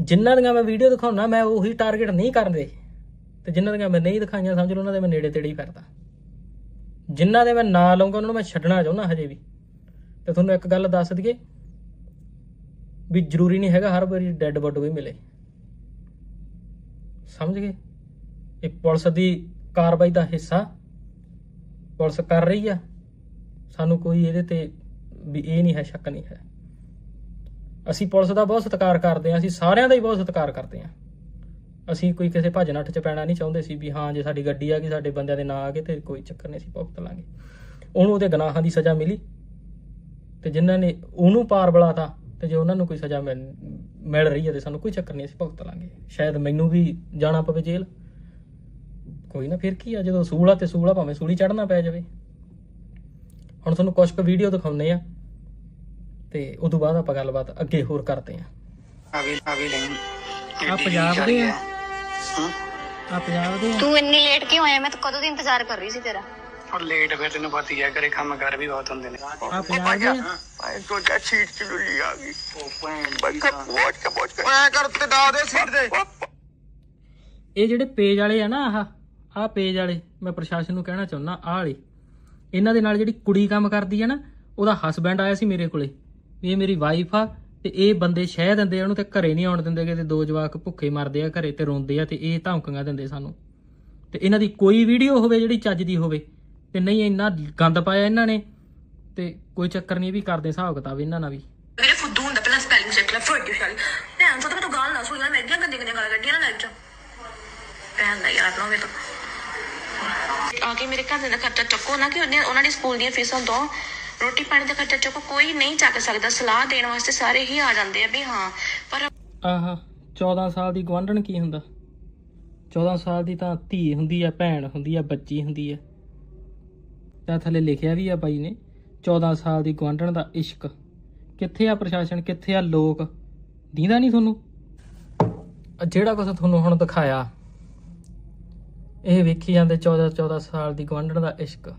ਜਿਨ੍ਹਾਂ ਦੀਆਂ ਮੈਂ ਵੀਡੀਓ ਦਿਖਾਉਣਾ, ਮੈਂ ਉਹੀ ਟਾਰਗੇਟ ਨਹੀਂ ਕਰਦੇ ਤੇ ਜਿਨ੍ਹਾਂ ਦੀਆਂ ਮੈਂ ਨਹੀਂ ਦਿਖਾਈਆਂ, ਸਮਝ ਲਓ ਉਹਨਾਂ ਦੇ ਮੈਂ ਨੇੜੇ ਤੇੜੇ ਹੀ ਫਿਰਦਾ। ਜਿਨ੍ਹਾਂ ਦੇ ਮੈਂ ਨਾ ਲਵਾਂਗਾ ਉਹਨਾਂ ਨੂੰ ਮੈਂ ਛੱਡਣਾ ਚਾਹੁੰਦਾ ਹਜੇ ਵੀ। ਤੇ ਤੁਹਾਨੂੰ ਇੱਕ ਗੱਲ ਦੱਸ ਦਈਏ ਵੀ ਜ਼ਰੂਰੀ ਨਹੀਂ ਹੈਗਾ ਹਰ ਵਾਰੀ ਡੈੱਡ ਬੋਡੀ ਵੀ ਮਿਲੇ। ਸਮਝ ਗਏ? ਇਹ ਪੁਲਿਸ ਦੀ ਕਾਰਵਾਈ ਦਾ ਹਿੱਸਾ। ਪੁਲਿਸ ਕਰ ਰਹੀ ਆ। ਸਾਨੂੰ ਕੋਈ ਇਹਦੇ ਤੇ ਵੀ ਇਹ ਨਹੀਂ ਹੈ, ਸ਼ੱਕ ਨਹੀਂ ਹੈ। ਅਸੀਂ ਪੁਲਿਸ ਦਾ ਬਹੁਤ ਸਤਿਕਾਰ ਕਰਦੇ ਹਾਂ, ਅਸੀਂ ਸਾਰਿਆਂ ਦਾ ਹੀ ਬਹੁਤ ਸਤਿਕਾਰ ਕਰਦੇ ਹਾਂ। ਅਸੀਂ ਕੋਈ ਕਿਸੇ ਭੱਜ ਨੱਠ ਚ ਪੈਣਾ ਨਹੀਂ ਚਾਹੁੰਦੇ ਸੀ ਵੀ ਹਾਂ, ਜੇ ਸਾਡੀ ਗੱਡੀ ਆ ਗਈ, ਸਾਡੇ ਬੰਦਿਆਂ ਦੇ ਨਾਂ ਆ ਗਏ ਤੇ ਕੋਈ ਚੱਕਰ ਨਹੀਂ, ਅਸੀਂ ਭੁਗਤ ਲਾਂਗੇ। ਉਹਨੂੰ ਉਹਦੇ ਗੁਨਾਹਾਂ ਦੀ ਸਜ਼ਾ ਮਿਲੀ ਤੇ ਜਿਨ੍ਹਾਂ ਨੇ ਉਹਨੂੰ ਪਾਰ ਬੁਲਾਤਾ ਤੇ ਜੇ ਉਹਨਾਂ ਨੂੰ ਕੋਈ ਸਜ਼ਾ ਮਿਲ ਮਿਲ ਰਹੀ ਹੈ ਤੇ ਸਾਨੂੰ ਕੋਈ ਚੱਕਰ ਨਹੀਂ, ਅਸੀਂ ਭੁਗਤ ਲਾਂਗੇ। ਸ਼ਾਇਦ ਮੈਨੂੰ ਵੀ ਜਾਣਾ ਪਵੇ ਜੇਲ੍ਹ। ਕੋਈ ਨਾ, ਫਿਰ ਕੀ ਆ, ਜਦੋਂ ਸੂਲਾ ਤੇ ਸੂਲਾ ਭਾਵੇਂ ਸੂਲੀ ਚੜਨਾ ਪੈ ਜਾਵੇ। ਹੁਣ ਤੁਹਾਨੂੰ ਕੁਝ ਕੁ ਵੀਡੀਓ ਦਿਖਾਉਂਦੇ ਆ ਤੇ ਉਸ ਤੋਂ ਬਾਅਦ ਆਪਾਂ ਗੱਲਬਾਤ ਅੱਗੇ ਹੋਰ ਕਰਦੇ ਆ ਅਭੀ ਅਭੀ ਨਹੀਂ ਆ ਪੰਜਾਬ ਦੇ ਆ। ਆ ਪੰਜਾਬ ਦੇ ਆ। ਤੂੰ ਇੰਨੀ ਲੇਟ ਕਿਉਂ ਆਇਆ? ਮੈਂ ਤਾਂ ਕਦੋਂ ਦੀ ਇੰਤਜ਼ਾਰ ਕਰ ਰਹੀ ਸੀ ਤੇਰਾ? ਔਰ ਲੇਟ ਫਿਰ ਤੈਨੂੰ ਪਤਾ ਹੀ ਹੈ ਕਰੇ ਕੰਮ ਕਰ ਵੀ ਬਹੁਤ ਹੁੰਦੇ ਨੇ। ਆ ਪੰਜਾਬ ਦੇ ਆ। ਭਾਈ ਤੋਂ ਕਾ ਸੀਟ ਚ ਲੁੱਲੀ ਆ ਗਈ। ਉਹ ਭੈਣ ਬੱਕਾ ਪੋਚ ਕੇ ਐ ਕਰ ਤੇ ਦਾ ਦੇ ਸੀਟ ਦੇ ਇਹ ਜਿਹੜੇ ਪੇਜ ਵਾਲੇ ਆ ਨਾ ਆਹ ਆਹ ਪੇਜ ਵਾਲੇ ਮੈਂ ਪ੍ਰਸ਼ਾਸਨ ਨੂੰ ਕਹਿਣਾ ਚਾਹੁੰਦਾ ਆਹ ਵਾਲੇ। ਇਹਨਾਂ ਦੇ ਨਾਲ ਜਿਹੜੀ ਕੁੜੀ ਕੰਮ ਕਰਦੀ ਆ ਨਾ ਉਹਦਾ ਹਸਬੈਂਡ ਆਇਆ ਸੀ ਮੇਰੇ ਕੋਲੇ। ਵੀ ਇਹ ਮੇਰੀ ਵਾਈਫ ਆ ਤੇ ਇਹ ਬੰਦੇ ਸ਼ਹਿ ਦਿੰਦੇ ਉਹਨੂੰ ਤੇ ਘਰੇ ਨਹੀਂ ਆਉਣ ਦਿੰਦੇ ਤੇ ਦੋ ਜਵਾਕ ਭੁੱਖੇ ਮਰਦੇ ਆ ਘਰੇ ਤੇ ਰੋਂਦੇ ਆ ਤੇ ਇਹ ਧਮਕੀਆਂ ਦਿੰਦੇ ਸਾਨੂੰ। ਤੇ ਇਹਨਾਂ ਦੀ ਕੋਈ ਵੀਡੀਓ ਹੋਵੇ ਜਿਹੜੀ ਚੱਜ ਦੀ ਹੋਵੇ, ਤੇ ਨਹੀਂ ਇੰਨਾ ਗੰਦ ਪਾਇਆ ਇਹਨਾਂ ਨੇ, ਤੇ ਕੋਈ ਚੱਕਰ ਨਹੀਂ ਵੀ ਕਰਦੇ ਹਿਸਾਬ ਕਿਤਾਬ ਇਹਨਾਂ ਨਾਲ ਵੀ। ਮੇਰੇ ਫੁੱਦੂ ਹੁੰਦਾ, ਪਹਿਲਾਂ ਸਪੈਲਿੰਗ ਚੈੱਕ ਲੈ ਫੋਰ ਸ਼ਾਲੀ ਭੈਣ ਚੋਦ, ਤੂੰ ਗਾਲ ਨਾ ਸੁਣੀ ਨਾ ਮੈਂ ਇੰਨੀਆਂ ਗੰਦੀਆਂ ਗੰਦੀਆਂ ਗਾਲਾਂ ਕੱਢੀਆਂ ਨਾ ਲਾਈਵ ਚ। ਭੈਣ ਦਾ ਯਾਰ ਨਾ ਹੋਵੇ ਤਾਂ। ਆ ਕੇ ਮੇਰੇ ਘਰ ਦਾ ਖਰਚਾ ਚੱਕੋ ਨਾ ਕਿ ਉਹਨੇ ਉਹਨਾਂ ਦੀ ਸਕੂਲ ਦੀਆਂ ਫੀਸਾਂ ਦੋ। ਰੋਟੀ ਪਾਣੀ ਦਾ ਖਰਚਾ ਚੁੱਕ ਕੋਈ ਨਹੀਂ ਚੱਕ ਸਕਦਾ, ਸਲਾਹ ਦੇਣ ਵਾਸਤੇ ਸਾਰੇ ਹੀ ਆ ਜਾਂਦੇ ਆ ਵੀ ਹਾਂ, ਪਰ ਆਹ 14 ਸਾਲ ਦੀ ਗਵਾਂਢਣ ਕੀ ਹੁੰਦਾ? 14 ਸਾਲ ਦੀ ਤਾਂ ਧੀ ਹੁੰਦੀ ਆ, ਭੈਣ ਹੁੰਦੀ ਆ, ਬੱਚੀ ਹੁੰਦੀ ਆ। ਤਾਂ ਥੱਲੇ ਲਿਖਿਆ ਵੀ ਆ ਬਾਈ ਨੇ 14 ਸਾਲ ਦੀ ਗਵਾਂਢਣ ਦਾ ਇਸ਼ਕ। ਕਿੱਥੇ ਆ ਪ੍ਰਸ਼ਾਸਨ, ਕਿੱਥੇ ਆ ਲੋਕ? ਦੀਂਦਾ ਨਹੀਂ ਤੁਹਾਨੂੰ? ਜਿਹੜਾ ਕੁਝ ਤੁਹਾਨੂੰ ਹੁਣ ਦਿਖਾਇਆ, ਇਹ ਵੇਖੀ ਜਾਂਦੇ 14 14 ਸਾਲ ਦੀ ਗਵੰਡਣ ਦਾ ਇਸ਼ਕ।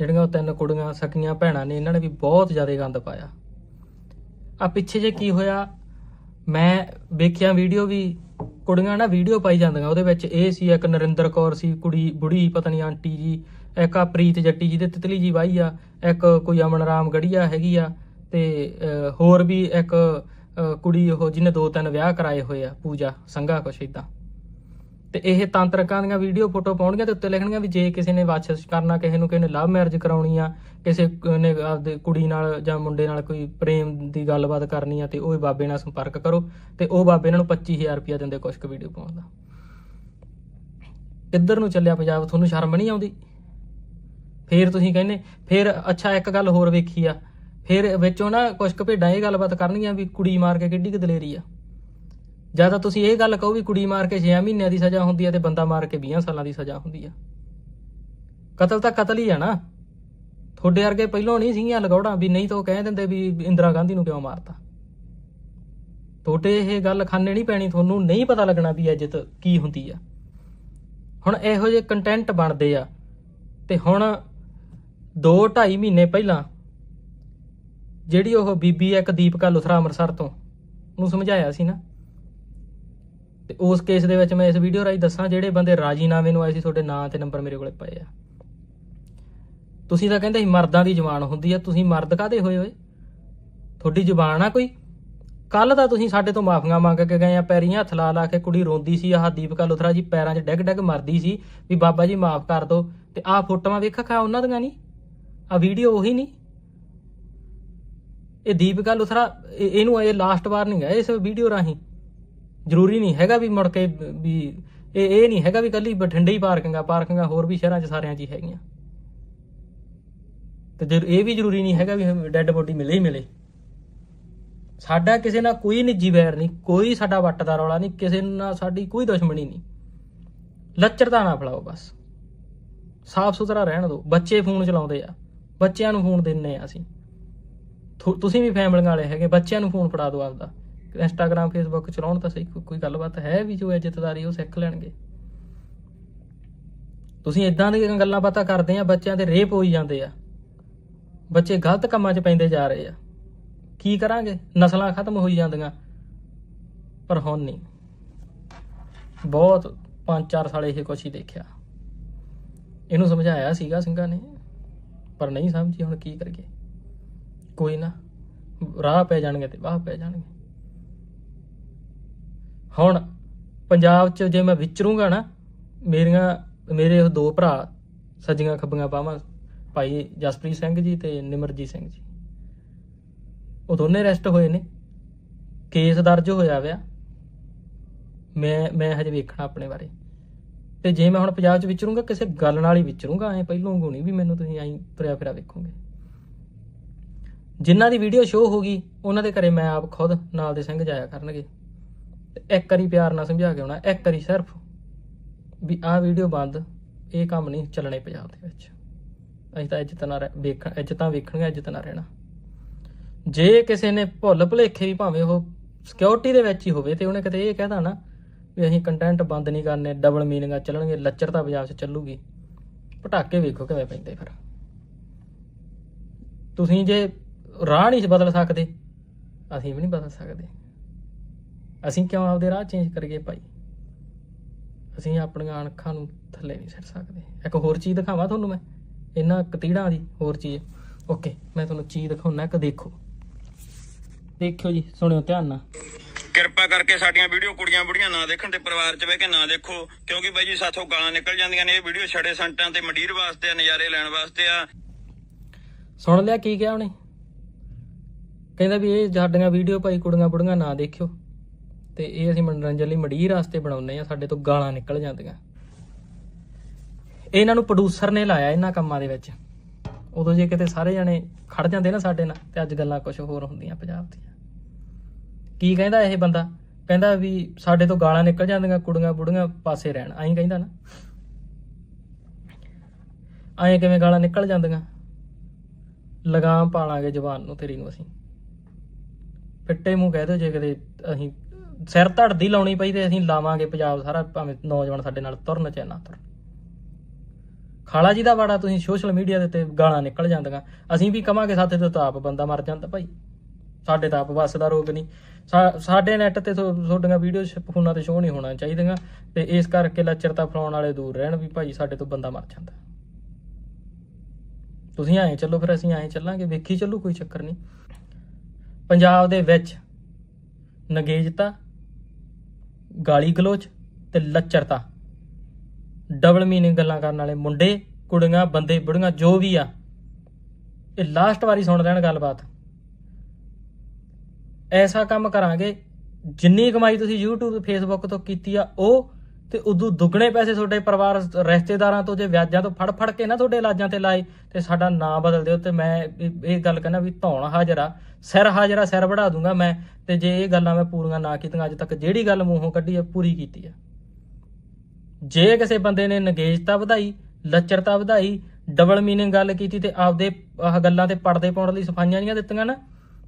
ਜਿਹੜੀਆਂ ਉਹ ਤਿੰਨ ਕੁੜੀਆਂ, ਸਕੀਆਂ, ਭੈਣਾਂ ਨੇ, ਇਹਨਾਂ ਨੇ ਵੀ ਬਹੁਤ ਜ਼ਿਆਦਾ ਗੰਦ ਪਾਇਆ। ਆ ਪਿੱਛੇ ਜੇ ਕੀ ਹੋਇਆ, ਮੈਂ ਵੇਖਿਆ ਵੀਡੀਓ ਵੀ, ਕੁੜੀਆਂ ਨਾ ਵੀਡੀਓ ਪਾਈ ਜਾਂਦੀਆਂ, ਉਹਦੇ ਵਿੱਚ ਇਹ ਸੀ, ਇੱਕ ਨਰਿੰਦਰ ਕੌਰ ਸੀ, ਕੁੜੀ, ਬੁੜੀ ਪਤਨੀ ਆਂਟੀ ਜੀ, ਇੱਕ ਆ ਪ੍ਰੀਤ ਜੱਟੀ ਜੀ ਦੇ ਤਿਤਲੀ ਜੀ ਵਾਈ ਆ, ਇੱਕ ਕੋਈ ਅਮਨ ਰਾਮ ਗੜੀਆ ਹੈਗੀ ਆ, ਤੇ ਹੋਰ ਵੀ ਇੱਕ ਕੁੜੀ ਉਹ ਜਿਹਨੇ ਦੋ ਤਿੰਨ ਵਿਆਹ ਕਰਾਏ ਹੋਏ ਆ, ਪੂਜਾ, ਸੰਘਾ ਕੁਛ ਇਦਾਂ ਤੇ ਇਹ ਤੰਤਰਕਾਂ ਦੀਆਂ ਵੀਡੀਓ ਫੋਟੋ ਪਾਉਣਗੀਆਂ ਤੇ ਉੱਤੇ ਲਿਖਣਗੀਆਂ ਵੀ ਜੇ ਕਿਸੇ ਨੇ ਵਾਚਸ ਕਰਨਾ, ਕਿਸੇ ਨੂੰ ਕਿਸੇ ਨੇ ਲਵ ਮੈਰਿਜ ਕਰਾਉਣੀ ਆ, ਕਿਸੇ ਨੇ ਆਪਦੇ ਕੁੜੀ ਨਾਲ ਜਾਂ ਮੁੰਡੇ ਨਾਲ ਕੋਈ ਪ੍ਰੇਮ ਦੀ ਗੱਲਬਾਤ ਕਰਨੀ ਆ ਤੇ ਉਹ ਬਾਬੇ ਨਾਲ ਸੰਪਰਕ ਕਰੋ ਤੇ ਉਹ ਬਾਬੇ ਇਹਨਾਂ ਨੂੰ 25000 ਰੁਪਇਆ ਦਿੰਦੇ ਕੁਛ ਕੁ ਵੀਡੀਓ ਪਾਉਣ ਦਾ। ਕਿੱਧਰ ਨੂੰ ਚੱਲਿਆ ਪੰਜਾਬ, ਤੁਹਾਨੂੰ ਸ਼ਰਮ ਨਹੀਂ ਆਉਂਦੀ? ਫੇਰ ਤੁਸੀਂ ਕਹਿੰਦੇ, ਫੇਰ ਅੱਛਾ ਇੱਕ ਗੱਲ ਹੋਰ ਵੇਖੀ ਆ, ਫੇਰ ਵਿੱਚੋਂ ਨਾ ਕੁਛ ਕੁ ਭੇਡਾਂ ਇਹ ਗੱਲਬਾਤ ਕਰਨਗੀਆਂ ਵੀ ਕੁੜੀ ਮਾਰ ਕੇ ਕਿੱਡੀ ਕੁ ਦਲੇਰੀ ਆ। ਜਾਂ ਤਾਂ ਤੁਸੀਂ ਇਹ ਗੱਲ ਕਹੋ ਵੀ ਕੁੜੀ ਮਾਰ ਕੇ 6 ਮਹੀਨਿਆਂ ਦੀ ਸਜ਼ਾ ਹੁੰਦੀ ਹੈ ਤੇ ਬੰਦਾ ਮਾਰ ਕੇ 20 ਸਾਲਾਂ ਦੀ ਸਜ਼ਾ ਹੁੰਦੀ ਆ। ਕਤਲ ਤਾਂ ਕਤਲ ਹੀ ਆ ਨਾ। ਤੁਹਾਡੇ ਵਰਗੇ ਪਹਿਲਾਂ ਨਹੀਂ ਸੀਗੀਆਂ ਲਗੌੜਾਂ ਵੀ ਨਹੀਂ ਤਾਂ ਉਹ ਕਹਿ ਦਿੰਦੇ ਵੀ ਇੰਦਰਾ ਗਾਂਧੀ ਨੂੰ ਕਿਉਂ ਮਾਰਤਾ। ਤੁਹਾਡੇ ਇਹ ਗੱਲ ਖਾਨੇ ਨਹੀਂ ਪੈਣੀ, ਤੁਹਾਨੂੰ ਨਹੀਂ ਪਤਾ ਲੱਗਣਾ ਵੀ ਇੱਜ਼ਤ ਕੀ ਹੁੰਦੀ ਆ। ਹੁਣ ਇਹੋ ਜਿਹੇ ਕੰਟੈਂਟ ਬਣਦੇ ਆ ਤੇ ਹੁਣ 2 2.5 ਮਹੀਨੇ ਪਹਿਲਾਂ ਜਿਹੜੀ ਉਹ ਬੀਬੀ ਇੱਕ ਦੀਪਕਾ ਲੁਥਰਾ ਅੰਮ੍ਰਿਤਸਰ ਤੋਂ ਨੂੰ ਸਮਝਾਇਆ ਸੀ ਨਾ ਤੇ ਉਸ ਕੇਸ ਦੇ ਵਿੱਚ ਮੈਂ ਇਸ ਵੀਡੀਓ ਰਾਹੀਂ ਦੱਸਾਂ ਜਿਹੜੇ ਬੰਦੇ ਰਾਜੀਨਾਮੇ ਨੂੰ ਆਏ ਸੀ, ਤੁਹਾਡੇ ਨਾਂ ਤੇ ਨੰਬਰ ਮੇਰੇ ਕੋਲੇ ਪਏ ਆ। ਤੁਸੀਂ ਤਾਂ ਕਹਿੰਦੇ ਸੀ ਮਰਦਾਂ ਦੀ ਜ਼ੁਬਾਨ ਹੁੰਦੀ ਆ, ਤੁਸੀਂ ਮਰਦ ਕਾਦੇ ਹੋਏ ਹੋਏ? ਤੁਹਾਡੀ ਜ਼ੁਬਾਨ ਆ ਕੋਈ? ਕੱਲ ਤਾਂ ਤੁਸੀਂ ਸਾਡੇ ਤੋਂ ਮਾਫੀਆਂ ਮੰਗ ਕੇ ਗਏ ਆ ਪੈਰੀਆਂ ਹੱਥ ਲਾ ਲਾ ਕੇ ਕੁੜੀ ਰੋਂਦੀ ਸੀ, ਆਹ ਦੀਪਕਾ ਲੁਥਰਾ ਜੀ ਪੈਰਾਂ 'ਚ ਡਿੱਗ ਡਿੱਗ ਮਰਦੀ ਸੀ, ਵੀ ਬਾਬਾ ਜੀ ਮਾਫ ਕਰ ਦਿਓ ਤੇ ਆਹ ਫੋਟੋਆਂ ਵੇਖ ਖਾ ਉਹਨਾਂ ਦੀਆਂ ਨਹੀਂ? ਆ ਵੀਡੀਓ ਉਹੀ ਨਹੀਂ? ਇਹ ਦੀਪਕਾ ਲੁਥਰਾ ਇਹਨੂੰ ਇਹ ਲਾਸਟ ਵਾਰ ਨਹੀਂ ਹੈ ਇਸ ਵੀਡੀਓ ਰਾਹੀਂ। ਜ਼ਰੂਰੀ ਨਹੀਂ ਹੈਗਾ ਵੀ ਮੁੜ ਕੇ ਵੀ ਇਹ ਇਹ ਨਹੀਂ ਹੈਗਾ ਵੀ ਕੱਲੀ ਬਠਿੰਡੇ ਹੀ ਪਾਰਕਿੰਗਾਂ ਪਾਰਕਿੰਗਾਂ ਹੋਰ ਵੀ ਸ਼ਹਿਰਾਂ 'ਚ ਸਾਰਿਆਂ 'ਚ ਹੀ ਹੈਗੀਆਂ। ਤੇ ਜੇ ਇਹ ਵੀ ਜ਼ਰੂਰੀ ਨਹੀਂ ਹੈਗਾ ਵੀ ਡੈੱਡ ਬੋਡੀ ਮਿਲੇ ਹੀ ਮਿਲੇ। ਸਾਡਾ ਕਿਸੇ ਨਾਲ ਕੋਈ ਨਿੱਜੀ ਵੈਰ ਨਹੀਂ, ਕੋਈ ਸਾਡਾ ਵੱਟ ਦਾ ਰੌਲਾ ਨਹੀਂ, ਕਿਸੇ ਨਾਲ ਸਾਡੀ ਕੋਈ ਦੁਸ਼ਮਣੀ ਨਹੀਂ। ਲੱਚਰਤਾ ਨਾ ਫਲਾਓ ਬਸ। ਸਾਫ਼ ਸੁਥਰਾ ਰਹਿਣ ਦਿਓ। ਬੱਚੇ ਫੋਨ ਚਲਾਉਂਦੇ ਆ। ਬੱਚਿਆਂ ਨੂੰ ਫੋਨ ਦਿੰਨੇ ਆ ਅਸੀਂ। ਤੁਸੀਂ ਵੀ ਫੈਮਲੀਆਂ ਵਾਲੇ ਹੈਗੇ, ਬੱਚਿਆਂ ਨੂੰ ਫੋਨ ਫੜਾ ਦਿਓ ਆਪਦਾ। ਇੰਸਟਾਗ੍ਰam ਫੇਸਬੁੱਕ ਚਲਾਉਣ ਤਾਂ ਸਹੀ ਕੋਈ- ਗੱਲਬਾਤ ਹੈ ਵੀ ਜੋ ਇੱਜ਼ਤਦਾਰੀ ਉਹ ਸਿੱਖ ਲੈਣਗੇ? ਤੁਸੀਂ ਇਦਾਂ ਦੀਆਂ ਗੱਲਾਂ ਬਾਤਾਂ ਕਰਦੇ ਆ, ਬੱਚਿਆਂ ਦੇ ਰੇਪ ਹੋਈ ਜਾਂਦੇ ਆ। ਬੱਚੇ ਗਲਤ ਕੰਮਾਂ 'ਚ ਪੈਂਦੇ ਜਾ ਰਹੇ ਆ। ਕੀ ਕਰਾਂਗੇ? ਨਸਲਾਂ ਖਤਮ ਹੋਈ ਜਾਂਦੀਆਂ। ਪਰ ਹੁਣ ਨਹੀਂ। ਬਹੁਤ 5-4 ਸਾਲ ਇਹ ਕੁਛ ਹੀ ਦੇਖਿਆ। ਇਹਨੂੰ ਸਮਝਾਇਆ ਸੀਗਾ ਸਿੰਘਾਂ ਨੇ। ਪਰ ਨਹੀਂ ਸਮਝੀ ਹੁਣ ਕੀ ਕਰੀਏ। ਕੋਈ ਨਾ। ਰਾਹ ਪੈ ਜਾਣਗੇ ਤੇ ਵਾਹ ਪੈ ਜਾਣਗੇ। ਹੁਣ ਪੰਜਾਬ 'ਚ ਜੇ ਮੈਂ ਵਿਚਰੂੰਗਾ ਨਾ, ਮੇਰੀਆਂ, ਮੇਰੇ ਉਹ ਦੋ ਭਰਾ ਸੱਜੀਆਂ ਖੱਬੀਆਂ ਬਾਹਾਂ ਭਾਈ ਜਸਪ੍ਰੀਤ ਸਿੰਘ ਜੀ ਤੇ ਨਿਮਰਜੀਤ ਸਿੰਘ ਜੀ। ਉਹ ਦੋਨੇ ਅਰੈਸਟ ਹੋਏ ਨੇ। ਕੇਸ ਦਰਜ ਹੋਇਆ ਵਿਆ ਮੈਂ ਮੈਂ ਹਜੇ ਵੇਖਣਾ ਆਪਣੇ ਬਾਰੇ। ਤੇ ਜੇ ਮੈਂ ਹੁਣ ਪੰਜਾਬ 'ਚ ਵਿਚਰੂੰਗਾ, ਕਿਸੇ ਗੱਲ ਨਾਲ ਹੀ ਵਿਚਰੂੰਗਾ, ਐ ਪਹਿਲੋਂ ਗੁਣੀ ਵੀ ਮੈਨੂੰ ਤੁਸੀਂ ਐਂ ਤੁਰਿਆ ਫਿਰਿਆ ਵੇਖੋਗੇ। ਜਿਨ੍ਹਾਂ ਦੀ ਵੀਡੀਓ ਸ਼ੋਅ ਹੋ ਗਈ, ਉਹਨਾਂ ਦੇ ਘਰੇ ਮੈਂ ਆਪ ਖੁਦ ਨਾਲ ਦੇ ਸਿੰਘ ਜਾਇਆ ਕਰਨਗੇ। ਇੱਕ ਵਾਰੀ ਪਿਆਰ ਨਾਲ ਸਮਝਾ ਕੇ ਆਉਣਾ, ਇੱਕ ਵਾਰੀ ਸਿਰਫ ਵੀ ਆਹ ਵੀਡੀਓ ਬੰਦ, ਇਹ ਕੰਮ ਨਹੀਂ ਚੱਲਣੇ ਪੰਜਾਬ ਦੇ ਵਿੱਚ। ਅਸੀਂ ਤਾਂ ਇੱਜ਼ਤ ਨਾਲ ਰਹਿ- ਵੇਖਣ ਇੱਜ਼ਤਾਂ ਵੇਖਣੀਆਂ, ਇੱਜ਼ਤ ਨਾਲ ਰਹਿਣਾ। ਜੇ ਕਿਸੇ ਨੇ ਭੁੱਲ ਭੁਲੇਖੇ ਵੀ ਭਾਵੇਂ ਉਹ ਸਿਕਿਉਰਿਟੀ ਦੇ ਵਿੱਚ ਹੀ ਹੋਵੇ ਤੇ ਉਹਨੇ ਕਿਤੇ ਇਹ ਕਹਿਦਾ ਨਾ ਵੀ ਅਸੀਂ ਕੰਟੈਂਟ ਬੰਦ ਨਹੀਂ ਕਰਨੇ ਡਬਲ ਮੀਨਿੰਗਾਂ ਚੱਲਣਗੇ ਲੱਚਰ ਤਾਂ ਪੰਜਾਬ 'ਚ ਚੱਲੂਗੀ। ਪਟਾਕੇ ਵੇਖੋ ਕਿਵੇਂ ਪੈਂਦੇ ਫਿਰ। ਤੁਸੀਂ ਜੇ ਰਾਹ ਨਹੀਂ ਬਦਲ ਸਕਦੇ, ਅਸੀਂ ਵੀ ਨਹੀਂ ਬਦਲ ਸਕਦੇ। ਅਸੀਂ ਕਿਉਂ ਆਪਦੇ ਰਾਹ ਚੇਂਜ ਕਰੀਏ ਭਾਈ? ਅਸੀਂ ਆਪਣੀਆਂ ਅੱਖਾਂ ਨੂੰ ਥੱਲੇ ਨਹੀਂ ਸਿੱਟ ਸਕਦੇ। ਇੱਕ ਹੋਰ ਚੀਜ਼ ਦਿਖਾਵਾਂ ਤੁਹਾਨੂੰ ਮੈਂ। ਇਹਨਾਂ ਕਤੀੜਾਂ ਦੀ ਹੋਰ ਚੀਜ਼। ਓਕੇ ਮੈਂ ਤੁਹਾਨੂੰ ਚੀਜ਼ ਦਿਖਾਉਣਾ ਇੱਕ ਦੇਖੋ। ਦੇਖਿਓ ਜੀ ਸੁਣਿਓ ਧਿਆਨ ਨਾਲ। ਕਿਰਪਾ ਕਰਕੇ ਸਾਡੀਆਂ ਵੀਡੀਓ ਕੁੜੀਆਂ ਬੁੜੀਆਂ ਨਾ ਦੇਖਣ ਤੇ ਪਰਿਵਾਰ 'ਚ ਬਹਿ ਕੇ ਨਾ ਦੇਖੋ। ਕਿਉਂਕਿ ਬਾਈ ਜੀ ਸਾਥੋਂ ਗਾਲਾਂ ਨਿਕਲ ਜਾਂਦੀਆਂ ਨੇ ਇਹ ਵੀਡੀਓ ਛੜੇ ਸੰਟਾਂ ਤੇ ਮੰਡੀਰ ਵਾਸਤੇ ਆ ਨਜ਼ਾਰੇ ਲੈਣ ਵਾਸਤੇ ਆ। ਸੁਣ ਲਿਆ ਕੀ ਕਿਹਾ ਉਹਨੇ? ਕਹਿੰਦਾ ਵੀ ਇਹ ਸਾਡੀਆਂ ਵੀਡੀਓ ਭਾਈ ਕੁੜੀਆਂ ਬੁੜੀਆਂ ਨਾ ਦੇਖਿਓ। ਤੇ ਇਹ ਅਸੀਂ ਮਨੋਰੰਜਨ ਲਈ ਮੜੀ ਰਾਸਤੇ ਬਣਾਉਂਦੇ ਆ ਸਾਡੇ ਤੋਂ ਗਾਲਾਂ ਨਿਕਲ ਜਾਂਦੀਆਂ। ਇਹਨਾਂ ਨੂੰ ਪ੍ਰੋਡਿਊਸਰ ਨੇ ਲਾਇਆ ਇਹਨਾਂ ਕੰਮਾਂ ਦੇ ਵਿੱਚ। ਉਦੋਂ ਜੇ ਕਿਤੇ ਸਾਰੇ ਜਣੇ ਖੜ ਜਾਂਦੇ ਨਾ ਸਾਡੇ ਨਾਲ, ਤੇ ਅੱਜ ਗੱਲਾਂ ਕੁਝ ਹੋਰ ਹੁੰਦੀਆਂ ਪੰਜਾਬ ਦੀਆਂ। ਕੀ ਕਹਿੰਦਾ ਇਹ ਬੰਦਾ? ਕਹਿੰਦਾ ਵੀ ਸਾਡੇ ਤੋਂ ਗਾਲਾਂ ਨਿਕਲ ਜਾਂਦੀਆਂ, ਕੁੜੀਆਂ ਬੁੜੀਆਂ ਪਾਸੇ ਰਹਿਣ। ਐਂ ਕਹਿੰਦਾ ਨਾ। ਐਂ ਕਿਵੇਂ ਗਾਲਾਂ ਨਿਕਲ ਜਾਂਦੀਆਂ? ਲਗਾਮ ਪਾਲਾਂਗੇ ਜ਼ਬਾਨ ਨੂੰ ਤੇਰੀ ਨੂੰ ਅਸੀਂ। ਫਿੱਟੇ ਮੂੰਹ ਕਹਿ ਦਿਓ ਜੇ ਕਦੇ ਅਸੀਂ ਸਿਰ ਧੜਦੀ ਲਾਉਣੀ ਪਈ ਤੇ ਅਸੀਂ ਲਾਵਾਂਗੇ ਪੰਜਾਬ ਸਾਰਾ, ਭਾਵੇਂ ਨੌਜਵਾਨ ਸਾਡੇ ਨਾਲ ਤੁਰਨ ਚਾਹੇ ਨਾ ਤੁਰਨ। ਖਾਲਾ ਜੀ ਦਾ ਵਾੜਾ ਤੁਸੀਂ ਸੋਸ਼ਲ ਮੀਡੀਆ ਦੇ ਉੱਤੇ ਗਾਲਾਂ ਨਿਕਲ ਜਾਂਦੀਆਂ। ਅਸੀਂ ਵੀ ਕਵਾਂਗੇ ਸਾਥੇ ਤੋਂ ਤਾਂ ਆਪ ਬੰਦਾ ਮਰ ਜਾਂਦਾ ਭਾਈ। ਸਾਡੇ ਤਾਂ ਆਪ ਵੱਸ ਦਾ ਰੋਗ ਨਹੀਂ। ਸਾ- ਸਾਡੇ ਨੈਟ ਤੇ ਥੋ- ਤੁਹਾਡੀਆਂ ਵੀਡੀਓ ਫੋਨਾਂ ਤੇ ਸ਼ੋਅ ਨਹੀਂ ਹੋਣਾ ਚਾਹੀਦੀਆਂ। ਤੇ ਇਸ ਕਰਕੇ ਲੱਚਰਤਾ ਫਲਾਉਣ ਵਾਲੇ ਦੂਰ ਰਹਿਣ ਵੀ ਭਾਈ ਸਾਡੇ ਤੋਂ ਬੰਦਾ ਮਰ ਜਾਂਦਾ। ਤੁਸੀਂ ਐਂ ਚੱਲੋ ਫਿਰ, ਅਸੀਂ ਐਂ ਚੱਲਾਂਗੇ। ਵੇਖੀ ਚੱਲੂ, ਕੋਈ ਚੱਕਰ ਨਹੀਂ। ਪੰਜਾਬ ਦੇ ਵਿੱਚ ਨਗੇਜਤਾ ਗਾਲੀ ਗਲੋਚ ਤੇ ਲੱਚਰਤਾ। ਡਬਲ ਮੀਨਿੰਗ ਗੱਲਾਂ ਕਰਨ ਵਾਲੇ ਮੁੰਡੇ, ਕੁੜੀਆਂ, ਬੰਦੇ, ਬੁੜੀਆਂ ਜੋ ਵੀ ਆ, ਇਹ ਲਾਸਟ ਵਾਰੀ ਸੁਣ ਲੈਣ ਗੱਲਬਾਤ। ਐਸਾ ਕੰਮ ਕਰਾਂਗੇ, ਜਿੰਨੀ ਕਮਾਈ ਤੁਸੀਂ YouTube ਤੇ Facebook ਤੋਂ ਕੀਤੀ ਆ, ਉਹ ਤੇ ਉਦੋਂ ਦੁੱਗਣੇ ਪੈਸੇ ਤੁਹਾਡੇ ਪਰਿਵਾਰ ਰਿਸ਼ਤੇਦਾਰਾਂ ਤੋਂ ਜੇ ਵਿਆਜਾਂ ਤੋਂ ਫੜ ਫੜ ਕੇ ਨਾ ਤੁਹਾਡੇ ਇਲਾਜਾਂ ਤੇ ਲਾਏ, ਤੇ ਸਾਡਾ ਨਾਂ ਬਦਲ ਦਿਓ ਤੇ ਮੈਂ ਇਹ ਇਹ ਗੱਲ ਕਹਿੰਦਾ ਵੀ ਧੌਣ ਹਾਜ਼ਰਾ, ਸਿਰ ਹਾਜ਼ਰਾ ਸਿਰ ਵੜਾ ਦੂੰਗਾ ਮੈਂ, ਤੇ ਜੇ ਇਹ ਗੱਲਾਂ ਮੈਂ ਪੂਰੀਆਂ ਨਾ ਕੀਤੀਆਂ, ਅੱਜ ਤੱਕ ਜਿਹੜੀ ਗੱਲ ਮੂੰਹੋਂ ਕੱਢੀ ਹੈ ਪੂਰੀ ਕੀਤੀ ਹੈ ਜੇ ਕਿਸੇ ਬੰਦੇ ਨੇ ਨਗੇਜਤਾ ਵਧਾਈ, ਲੱਚਰਤਾ ਵਧਾਈ ਡਬਲ ਮੀਨਿੰਗ ਗੱਲ ਕੀਤੀ ਤੇ ਆਪਦੇ ਆਹ ਗੱਲਾਂ ਤੇ ਪਰਦੇ ਪਾਉਣ ਲਈ ਸਫਾਈਆਂ ਨਹੀਂ ਦਿੱਤੀਆਂ ਨਾ,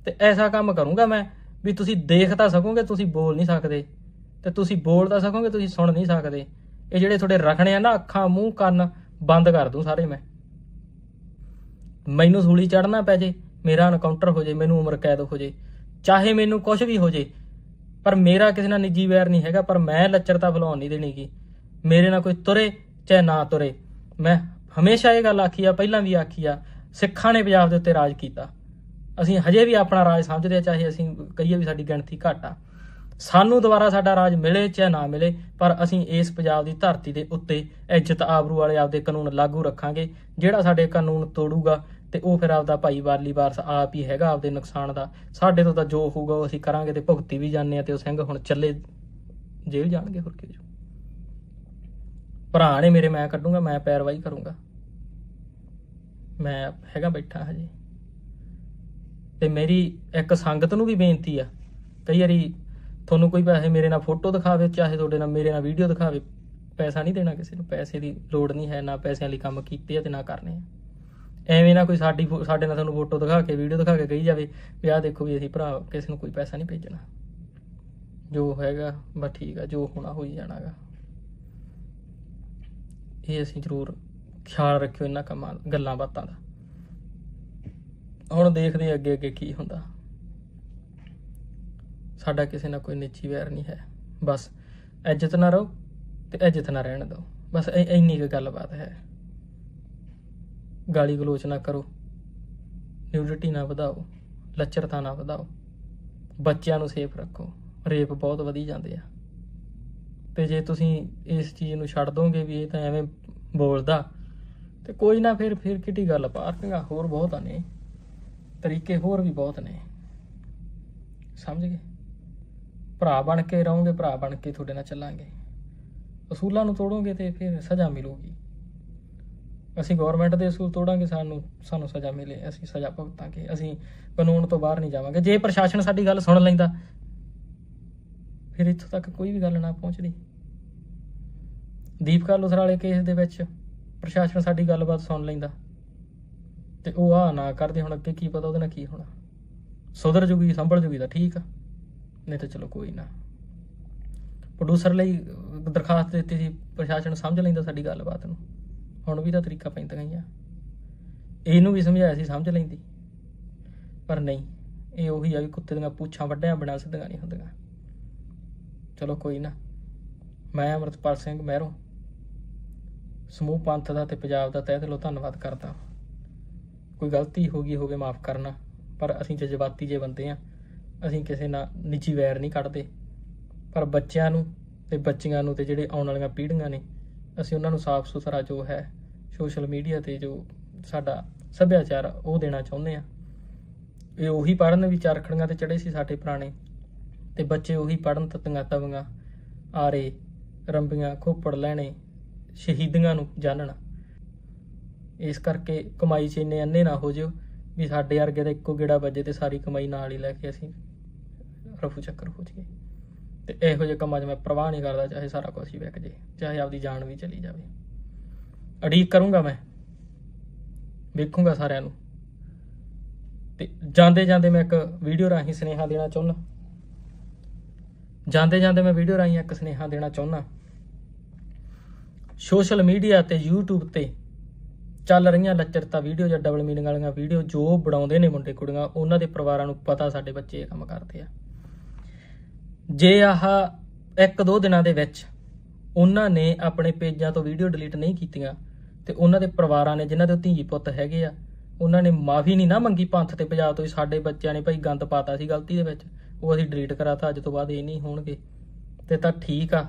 ਤੇ ਐਸਾ ਕੰਮ ਕਰੂੰਗਾ ਮੈਂ, ਵੀ ਤੁਸੀਂ ਦੇਖ ਤਾਂ ਸਕੋਗੇ, ਤੁਸੀਂ ਬੋਲ ਨਹੀਂ ਸਕਦੇ। ਤੇ ਤੁਸੀਂ ਬੋਲ ਤਾਂ ਸਕੋਗੇ, ਤੁਸੀਂ ਸੁਣ ਨਹੀਂ ਸਕਦੇ। ਇਹ ਜਿਹੜੇ ਤੁਹਾਡੇ ਰੱਖਣੇ ਆ ਨਾ, ਅੱਖਾਂ, ਮੂੰਹ, ਕੰਨ, ਬੰਦ ਕਰ ਦੂੰ ਸਾਰੇ ਮੈਂ। ਮੈਨੂੰ ਸੂਲੀ ਚੜਨਾ ਪੈ ਜੇ, ਮੇਰਾ ਐਨਕਾਊਂਟਰ ਹੋ ਜੇ, ਮੈਨੂੰ ਉਮਰ ਕੈਦ ਹੋ ਜੇ, ਚਾਹੇ ਮੈਨੂੰ ਕੁਝ ਵੀ ਹੋ ਜੇ, ਪਰ ਮੇਰਾ ਕਿਸੇ ਨਾਲ ਨਿੱਜੀ ਵੈਰ ਨਹੀਂ ਹੈਗਾ, ਪਰ ਮੈਂ ਲੱਚਰਤਾ ਫਲਾਉਣ ਨਹੀਂ ਦੇਣੀ ਗੀ। ਮੇਰੇ ਨਾਲ ਕੋਈ ਤੁਰੇ ਚਾਹੇ ਨਾ ਤੁਰੇ। ਮੈਂ ਹਮੇਸ਼ਾ ਇਹ ਗੱਲ ਆਖੀ ਆ, ਪਹਿਲਾਂ ਵੀ ਆਖੀ ਆ, ਸਿੱਖਾਂ ਨੇ ਪੰਜਾਬ ਦੇ ਉੱਤੇ ਰਾਜ ਕੀਤਾ। ਅਸੀਂ ਹਜੇ ਵੀ ਆਪਣਾ ਰਾਜ ਸਮਝਦੇ ਆ, ਚਾਹੇ ਅਸੀਂ ਕਹੀਏ ਵੀ ਸਾਡੀ ਗਿਣਤੀ ਘੱਟ ਆ। ਸਾਨੂੰ ਦੁਬਾਰਾ ਸਾਡਾ ਰਾਜ ਮਿਲੇ ਚਾਹੇ ਨਾ ਮਿਲੇ, ਪਰ ਅਸੀਂ ਇਸ ਪੰਜਾਬ ਦੀ ਧਰਤੀ ਦੇ ਉੱਤੇ ਇੱਜ਼ਤ ਆਬਰੂ ਵਾਲੇ ਆਪਦੇ ਕਾਨੂੰਨ ਲਾਗੂ ਰੱਖਾਂਗੇ, ਜਿਹੜਾ ਸਾਡੇ ਕਾਨੂੰਨ ਤੋੜੂਗਾ ਤੇ ਉਹ ਫਿਰ ਆਪਦਾ ਭਾਈ ਵਾਰਲੀ ਵਾਰਸ ਆਪ ਹੀ ਹੈਗਾ ਆਪਦੇ ਨੁਕਸਾਨ ਦਾ। ਸਾਡੇ ਤੋਂ ਤਾਂ ਜੋ ਹੋਊਗਾ ਉਹ ਅਸੀਂ ਕਰਾਂਗੇ ਤੇ ਭੁਗਤੀ ਵੀ ਜਾਂਦੇ ਆ ਤੇ ਉਹ ਸਿੰਘ ਹੁਣ ਚੱਲੇ ਜੇਲ੍ਹ ਜਾਣਗੇ, ਹੋਰ ਕੀ ਭਰਾ ਨੇ ਮੇਰੇ ਮੈਂ ਕੱਢੂੰਗਾ, ਮੈਂ ਪੈਰਵਾਈ ਕਰੂੰਗਾ। ਮੈਂ ਹੈਗਾ ਬੈਠਾ ਹਜੇ। ਤੇ ਮੇਰੀ ਇੱਕ ਸੰਗਤ ਨੂੰ ਵੀ ਬੇਨਤੀ ਆ, ਕਈ ਵਾਰੀ ਤੁਹਾਨੂੰ ਕੋਈ ਪੈਸੇ ਮੇਰੇ ਨਾਲ ਫੋਟੋ ਦਿਖਾਵੇ, ਚਾਹੇ ਤੁਹਾਡੇ ਨਾਲ ਮੇਰੇ ਨਾਲ ਵੀਡੀਓ ਦਿਖਾਵੇ, ਪੈਸਾ ਨਹੀਂ ਦੇਣਾ ਕਿਸੇ ਨੂੰ, ਪੈਸੇ ਦੀ ਲੋੜ ਨਹੀਂ ਹੈ, ਨਾ ਪੈਸਿਆਂ ਲਈ ਕੰਮ ਕੀਤੇ ਆ ਤੇ ਨਾ ਕਰਨੇ ਆ। ਐਵੇਂ ਨਾ ਕੋਈ ਸਾਡੀ ਫੋ- ਸਾਡੇ ਨਾਲ ਤੁਹਾਨੂੰ ਫੋਟੋ ਦਿਖਾ ਕੇ ਵੀਡੀਓ ਦਿਖਾ ਕੇ ਕਹੀ ਜਾਵੇ ਵੀ ਆਹ ਦੇਖੋ ਵੀ ਅਸੀਂ ਭਰਾ, ਕਿਸੇ ਨੂੰ ਕੋਈ ਪੈਸਾ ਨਹੀਂ ਭੇਜਣਾ। ਜੋ ਹੈਗਾ, ਬਸ ਠੀਕ ਆ, ਜੋ ਹੋਣਾ ਹੋਈ ਜਾਣਾਗਾ। ਇਹ ਅਸੀਂ ਜ਼ਰੂਰ ਖਿਆਲ ਰੱਖਿਓ ਇਹਨਾਂ ਕੰਮਾਂ, ਗੱਲਾਂ ਬਾਤਾਂ ਦਾ। ਹੁਣ ਦੇਖਦੇ ਅੱਗੇ ਅੱਗੇ ਕੀ ਹੁੰਦਾ। ਸਾਡਾ ਕਿਸੇ ਨਾਲ ਕੋਈ ਨਿੱਜੀ ਵੈਰ ਨਹੀਂ ਹੈ। ਬਸ ਇੱਜ਼ਤ ਨਾ ਰਹੋ ਤੇ ਇੱਜ਼ਤ ਨਾ ਰਹਿਣ ਦਿਓ। ਬਸ ਇੰਨੀ ਕੁ ਗੱਲਬਾਤ ਹੈ। ਗਾਲੀ ਗਲੋਚ ਨਾ ਕਰੋ। ਨਿਊਡਿਟੀ ਨਾ ਵਧਾਓ। ਲੱਚਰਤਾ ਨਾ ਵਧਾਓ। ਬੱਚਿਆਂ ਨੂੰ ਸੇਫ ਰੱਖੋ। ਰੇਪ ਬਹੁਤ ਵਧੀ ਜਾਂਦੇ ਆ। ਤੇ ਜੇ ਤੁਸੀਂ ਇਸ ਚੀਜ਼ ਨੂੰ ਛੱਡ ਦੋਗੇ ਵੀ ਇਹ ਤਾਂ ਐਵੇਂ ਬੋਲਦਾ, ਤੇ ਕੋਈ ਨਾ ਫਿਰ ਫਿਰ ਕਿੱਡੀ ਗੱਲ ਪਾਰਕਿੰਗਾਂ ਹੋਰ ਬਹੁਤ ਆ ਨੇ। ਤਰੀਕੇ ਹੋਰ ਵੀ ਬਹੁਤ ਨੇ। ਸਮਝ ਗਏ? ਭਰਾ ਬਣ ਕੇ ਰਹੋਗੇ, ਭਰਾ ਬਣ ਕੇ ਤੁਹਾਡੇ ਨਾਲ ਚੱਲਾਂਗੇ। ਅਸੂਲਾਂ ਨੂੰ ਤੋੜੋਗੇ ਤੇ ਫਿਰ ਸਜ਼ਾ ਮਿਲੂਗੀ। ਅਸੀਂ ਗਵਰਨਮੈਂਟ ਦੇ ਅਸੂਲ ਤੋੜਾਂਗੇ, ਸਾਨੂੰ ਸਾਨੂੰ ਸਜ਼ਾ ਮਿਲੇ, ਅਸੀਂ ਸਜ਼ਾ ਭੁਗਤਾਂਗੇ, ਅਸੀਂ ਕਾਨੂੰਨ ਤੋਂ ਬਾਹਰ ਨਹੀਂ ਜਾਵਾਂਗੇ। ਜੇ ਪ੍ਰਸ਼ਾਸਨ ਸਾਡੀ ਗੱਲ ਸੁਣ ਲੈਂਦਾ, ਫਿਰ ਇੱਥੋਂ ਤੱਕ ਕੋਈ ਵੀ ਗੱਲ ਨਾ ਪਹੁੰਚਦੀ। ਦੀਪਕਾ ਲੁਥਰਾ ਵਾਲੇ ਕੇਸ ਦੇ ਵਿੱਚ ਪ੍ਰਸ਼ਾਸਨ ਸਾਡੀ ਗੱਲਬਾਤ ਸੁਣ ਲੈਂਦਾ ਤੇ ਉਹ ਆ ਨਾ ਕਰਦੇ, ਹੁਣ ਅੱਗੇ ਕੀ ਪਤਾ ਉਹਦੇ ਨਾਲ ਕੀ ਹੋਣਾ। ਸੁਧਰ ਜੂਗੀ, ਸੰਭਲ ਜੂਗੀ ਤਾਂ ਠੀਕ ਆ। ਨਹੀਂ ਤਾਂ ਚਲੋ ਕੋਈ ਨਾ। ਪ੍ਰੋਡਿਊਸਰ ਲਈ ਦਰਖਾਸਤ ਦਿੱਤੀ ਸੀ, ਪ੍ਰਸ਼ਾਸਨ ਸਮਝ ਲੈਂਦਾ ਸਾਡੀ ਗੱਲਬਾਤ ਨੂੰ। ਹੁਣ ਵੀ ਤਾਂ ਤਰੀਕਾ ਪੈਂਦਾ ਹੀ ਆ ਇਹਨੂੰ ਵੀ ਸਮਝਾਇਆ ਸੀ, ਸਮਝ ਲੈਂਦੀ। ਪਰ ਨਹੀਂ, ਇਹ ਉਹੀ ਆ ਵੀ ਕੁੱਤੇ ਦੀਆਂ ਪੂਛਾਂ ਵੱਡਿਆਂ ਬਣਾ ਸਿੱਧੀਆਂ ਨਹੀਂ ਹੁੰਦੀਆਂ। ਚਲੋ ਕੋਈ ਨਾ, ਮੈਂ ਅਮਰਤਪਾਲ ਸਿੰਘ ਮਹਿਰੋਂ ਸਮੂਹ ਪੰਥ ਦਾ ਤੇ ਪੰਜਾਬ ਦਾ ਤਹਿ ਦਿਲੋਂ ਧੰਨਵਾਦ ਕਰਦਾ। ਕੋਈ ਗਲਤੀ ਹੋ ਗਈ ਹੋਵੇ, ਮਾਫ ਕਰਨਾ। ਪਰ ਅਸੀਂ ਜਜ਼ਬਾਤੀ ਜੇ ਬੰਦੇ ਆ। ਅਸੀਂ ਕਿਸੇ ਨਾਲ ਨਿੱਜੀ ਵੈਰ ਨਹੀਂ ਕੱਢਦੇ। ਪਰ ਬੱਚਿਆਂ ਨੂੰ ਤੇ ਬੱਚੀਆਂ ਨੂੰ ਤੇ ਜਿਹੜੇ ਆਉਣ ਵਾਲੀਆਂ ਪੀੜ੍ਹੀਆਂ ਨੇ ਅਸੀਂ ਉਹਨਾਂ ਨੂੰ ਸਾਫ਼ ਸੁਥਰਾ ਜੋ ਹੈ ਸੋਸ਼ਲ ਮੀਡੀਆ ਤੇ ਜੋ ਸਾਡਾ ਸੱਭਿਆਚਾਰ ਆ, ਉਹ ਦੇਣਾ ਚਾਹੁੰਦੇ ਆ ਇਹ ਉਹੀ ਪੜਨ ਵੀ ਚਰਖੜੀਆਂ ਤੇ ਚੜੇ ਸੀ ਸਾਡੇ ਪੁਰਾਣੇ। ਤੇ ਬੱਚੇ ਉਹੀ ਪੜਨ ਤਤੀਆਂ ਤਵੀਆਂ ਆਰੇ ਰੰਬੀਆਂ ਖੋਪੜ ਲੈਣੇ ਸ਼ਹੀਦੀਆਂ ਨੂੰ ਜਾਣਨ। ਇਸ ਕਰਕੇ ਕਮਾਈ 'ਚ ਇੰਨੇ ਅੰਨੇ ਨਾ ਹੋ ਜਿਓ ਵੀ ਸਾਡੇ ਵਰਗੇ ਦਾ ਇੱਕੋ ਗੇੜਾ ਵੱਜੇ ਤੇ ਸਾਰੀ ਕਮਾਈ ਨਾਲ ਹੀ ਲੈ ਕੇ ਅਸੀਂ ਰਫੂ ਚੱਕਰ ਹੋ ਜਾਈਏ। ਤੇ ਇਹੋ ਜਿਹੇ ਕੰਮਾਂ 'ਚ ਮੈਂ ਪ੍ਰਵਾਹ ਨਹੀਂ ਕਰਦਾ, ਚਾਹੇ ਸਾਰਾ ਕੁਝ ਹੀ ਵਿਕ ਜੇ, ਚਾਹੇ ਆਪਦੀ ਜਾਨ ਵੀ ਚਲੀ ਜਾਵੇ। ਅੜੀਕ ਕਰੂੰਗਾ ਮੈਂ। ਵੇਖੂੰਗਾ ਸਾਰਿਆਂ ਨੂੰ। ਤੇ ਜਾਂਦੇ ਜਾਂਦੇ ਮੈਂ ਇੱਕ ਵੀਡੀਓ ਰਾਹੀਂ ਸੁਨੇਹਾ ਦੇਣਾ ਚਾਹੁੰਦਾ ਜਾਂਦੇ ਜਾਂਦੇ ਮੈਂ ਵੀਡੀਓ ਰਾਹੀਂ ਇੱਕ ਸੁਨੇਹਾ ਦੇਣਾ ਚਾਹੁੰਦਾ ਸੋਸ਼ਲ ਮੀਡੀਆ ਤੇ YouTube ਤੇ ਚੱਲ ਰਹੀਆਂ ਲੱਚਰਤਾ ਵੀਡੀਓ ਜਾਂ ਡਬਲ ਮੀਨਿੰਗ ਵਾਲੀਆਂ ਵੀਡੀਓ ਜੋ ਬਣਾਉਂਦੇ ਨੇ ਮੁੰਡੇ ਕੁੜੀਆਂ, ਉਹਨਾਂ ਦੇ ਪਰਿਵਾਰਾਂ ਨੂੰ ਪਤਾ ਸਾਡੇ ਬੱਚੇ ਇਹ ਕੰਮ ਕਰਦੇ ਆ। ਜੇ ਆਹ ਇੱਕ ਦੋ ਦਿਨਾਂ ਦੇ ਵਿੱਚ ਉਹਨਾਂ ਨੇ ਆਪਣੇ ਪੇਜਾਂ ਤੋਂ ਵੀਡੀਓ ਡਿਲੀਟ ਨਹੀਂ ਕੀਤੀਆਂ ਤੇ ਉਹਨਾਂ ਦੇ ਪਰਿਵਾਰਾਂ ਨੇ ਜਿਨ੍ਹਾਂ ਦੇ ਧੀ ਪੁੱਤ ਹੈਗੇ ਆ, ਉਹਨਾਂ ਨੇ ਮਾਫੀ ਨਹੀਂ ਨਾ ਮੰਗੀ ਪੰਥ ਤੇ ਪੰਜਾਬ ਤੋਂ ਸਾਡੇ ਬੱਚਿਆਂ ਨੇ ਭਾਈ ਗੰਦ ਪਾਤਾ ਸੀ ਗਲਤੀ ਦੇ ਵਿੱਚ, ਉਹ ਅਸੀਂ ਡਿਲੀਟ ਕਰਾਤਾ, ਅੱਜ ਤੋਂ ਬਾਅਦ ਇਹ ਨਹੀਂ ਹੋਣਗੇ। ਤੇ ਤਾਂ ਠੀਕ ਆ।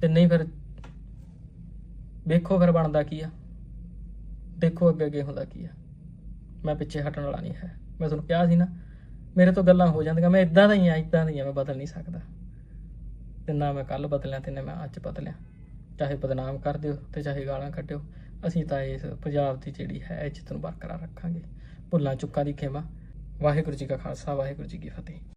ਤੇ ਨਹੀਂ ਫਿਰ ਵੇਖੋ ਫਿਰ ਬਣਦਾ ਕੀ ਆ। ਦੇਖੋ ਅੱਗੇ ਅੱਗੇ ਹੁੰਦਾ ਕੀ ਆ। ਮੈਂ ਪਿੱਛੇ ਹਟਣ ਵਾਲਾ ਨਹੀਂ ਹੈ। ਮੈਂ ਤੁਹਾਨੂੰ ਕਿਹਾ ਸੀ ਨਾ ਮੇਰੇ ਤੋਂ ਗੱਲਾਂ ਹੋ ਜਾਂਦੀਆਂ, ਮੈਂ ਇਦਾਂ ਦਾ ਹੀ ਆ ਇਦਾਂ ਦਾ ਹੀ ਆ ਮੈਂ ਬਦਲ ਨਹੀਂ ਸਕਦਾ। ਤੇ ਨਾ ਮੈਂ ਕੱਲ ਬਦਲਿਆ ਤੇ ਨਾ ਮੈਂ ਅੱਜ ਬਦਲਿਆ। ਚਾਹੇ ਬਦਨਾਮ ਕਰ ਦਿਓ ਤੇ ਚਾਹੇ ਗਾਲਾਂ ਕੱਢਿਓ, ਅਸੀਂ ਤਾਂ ਇਸ ਪੰਜਾਬ ਦੀ ਜਿਹੜੀ ਹੈ ਇੱਜ਼ਤ ਨੂੰ ਬਰਕਰਾਰ ਰੱਖਾਂਗੇ। ਭੁੱਲਾਂ ਚੁੱਕਾਂ ਦੀ ਖੇਮਾ। ਵਾਹਿਗੁਰੂ ਜੀ ਕਾ ਖਾਲਸਾ, ਵਾਹਿਗੁਰੂ ਜੀ ਕੀ ਫਤਿਹ।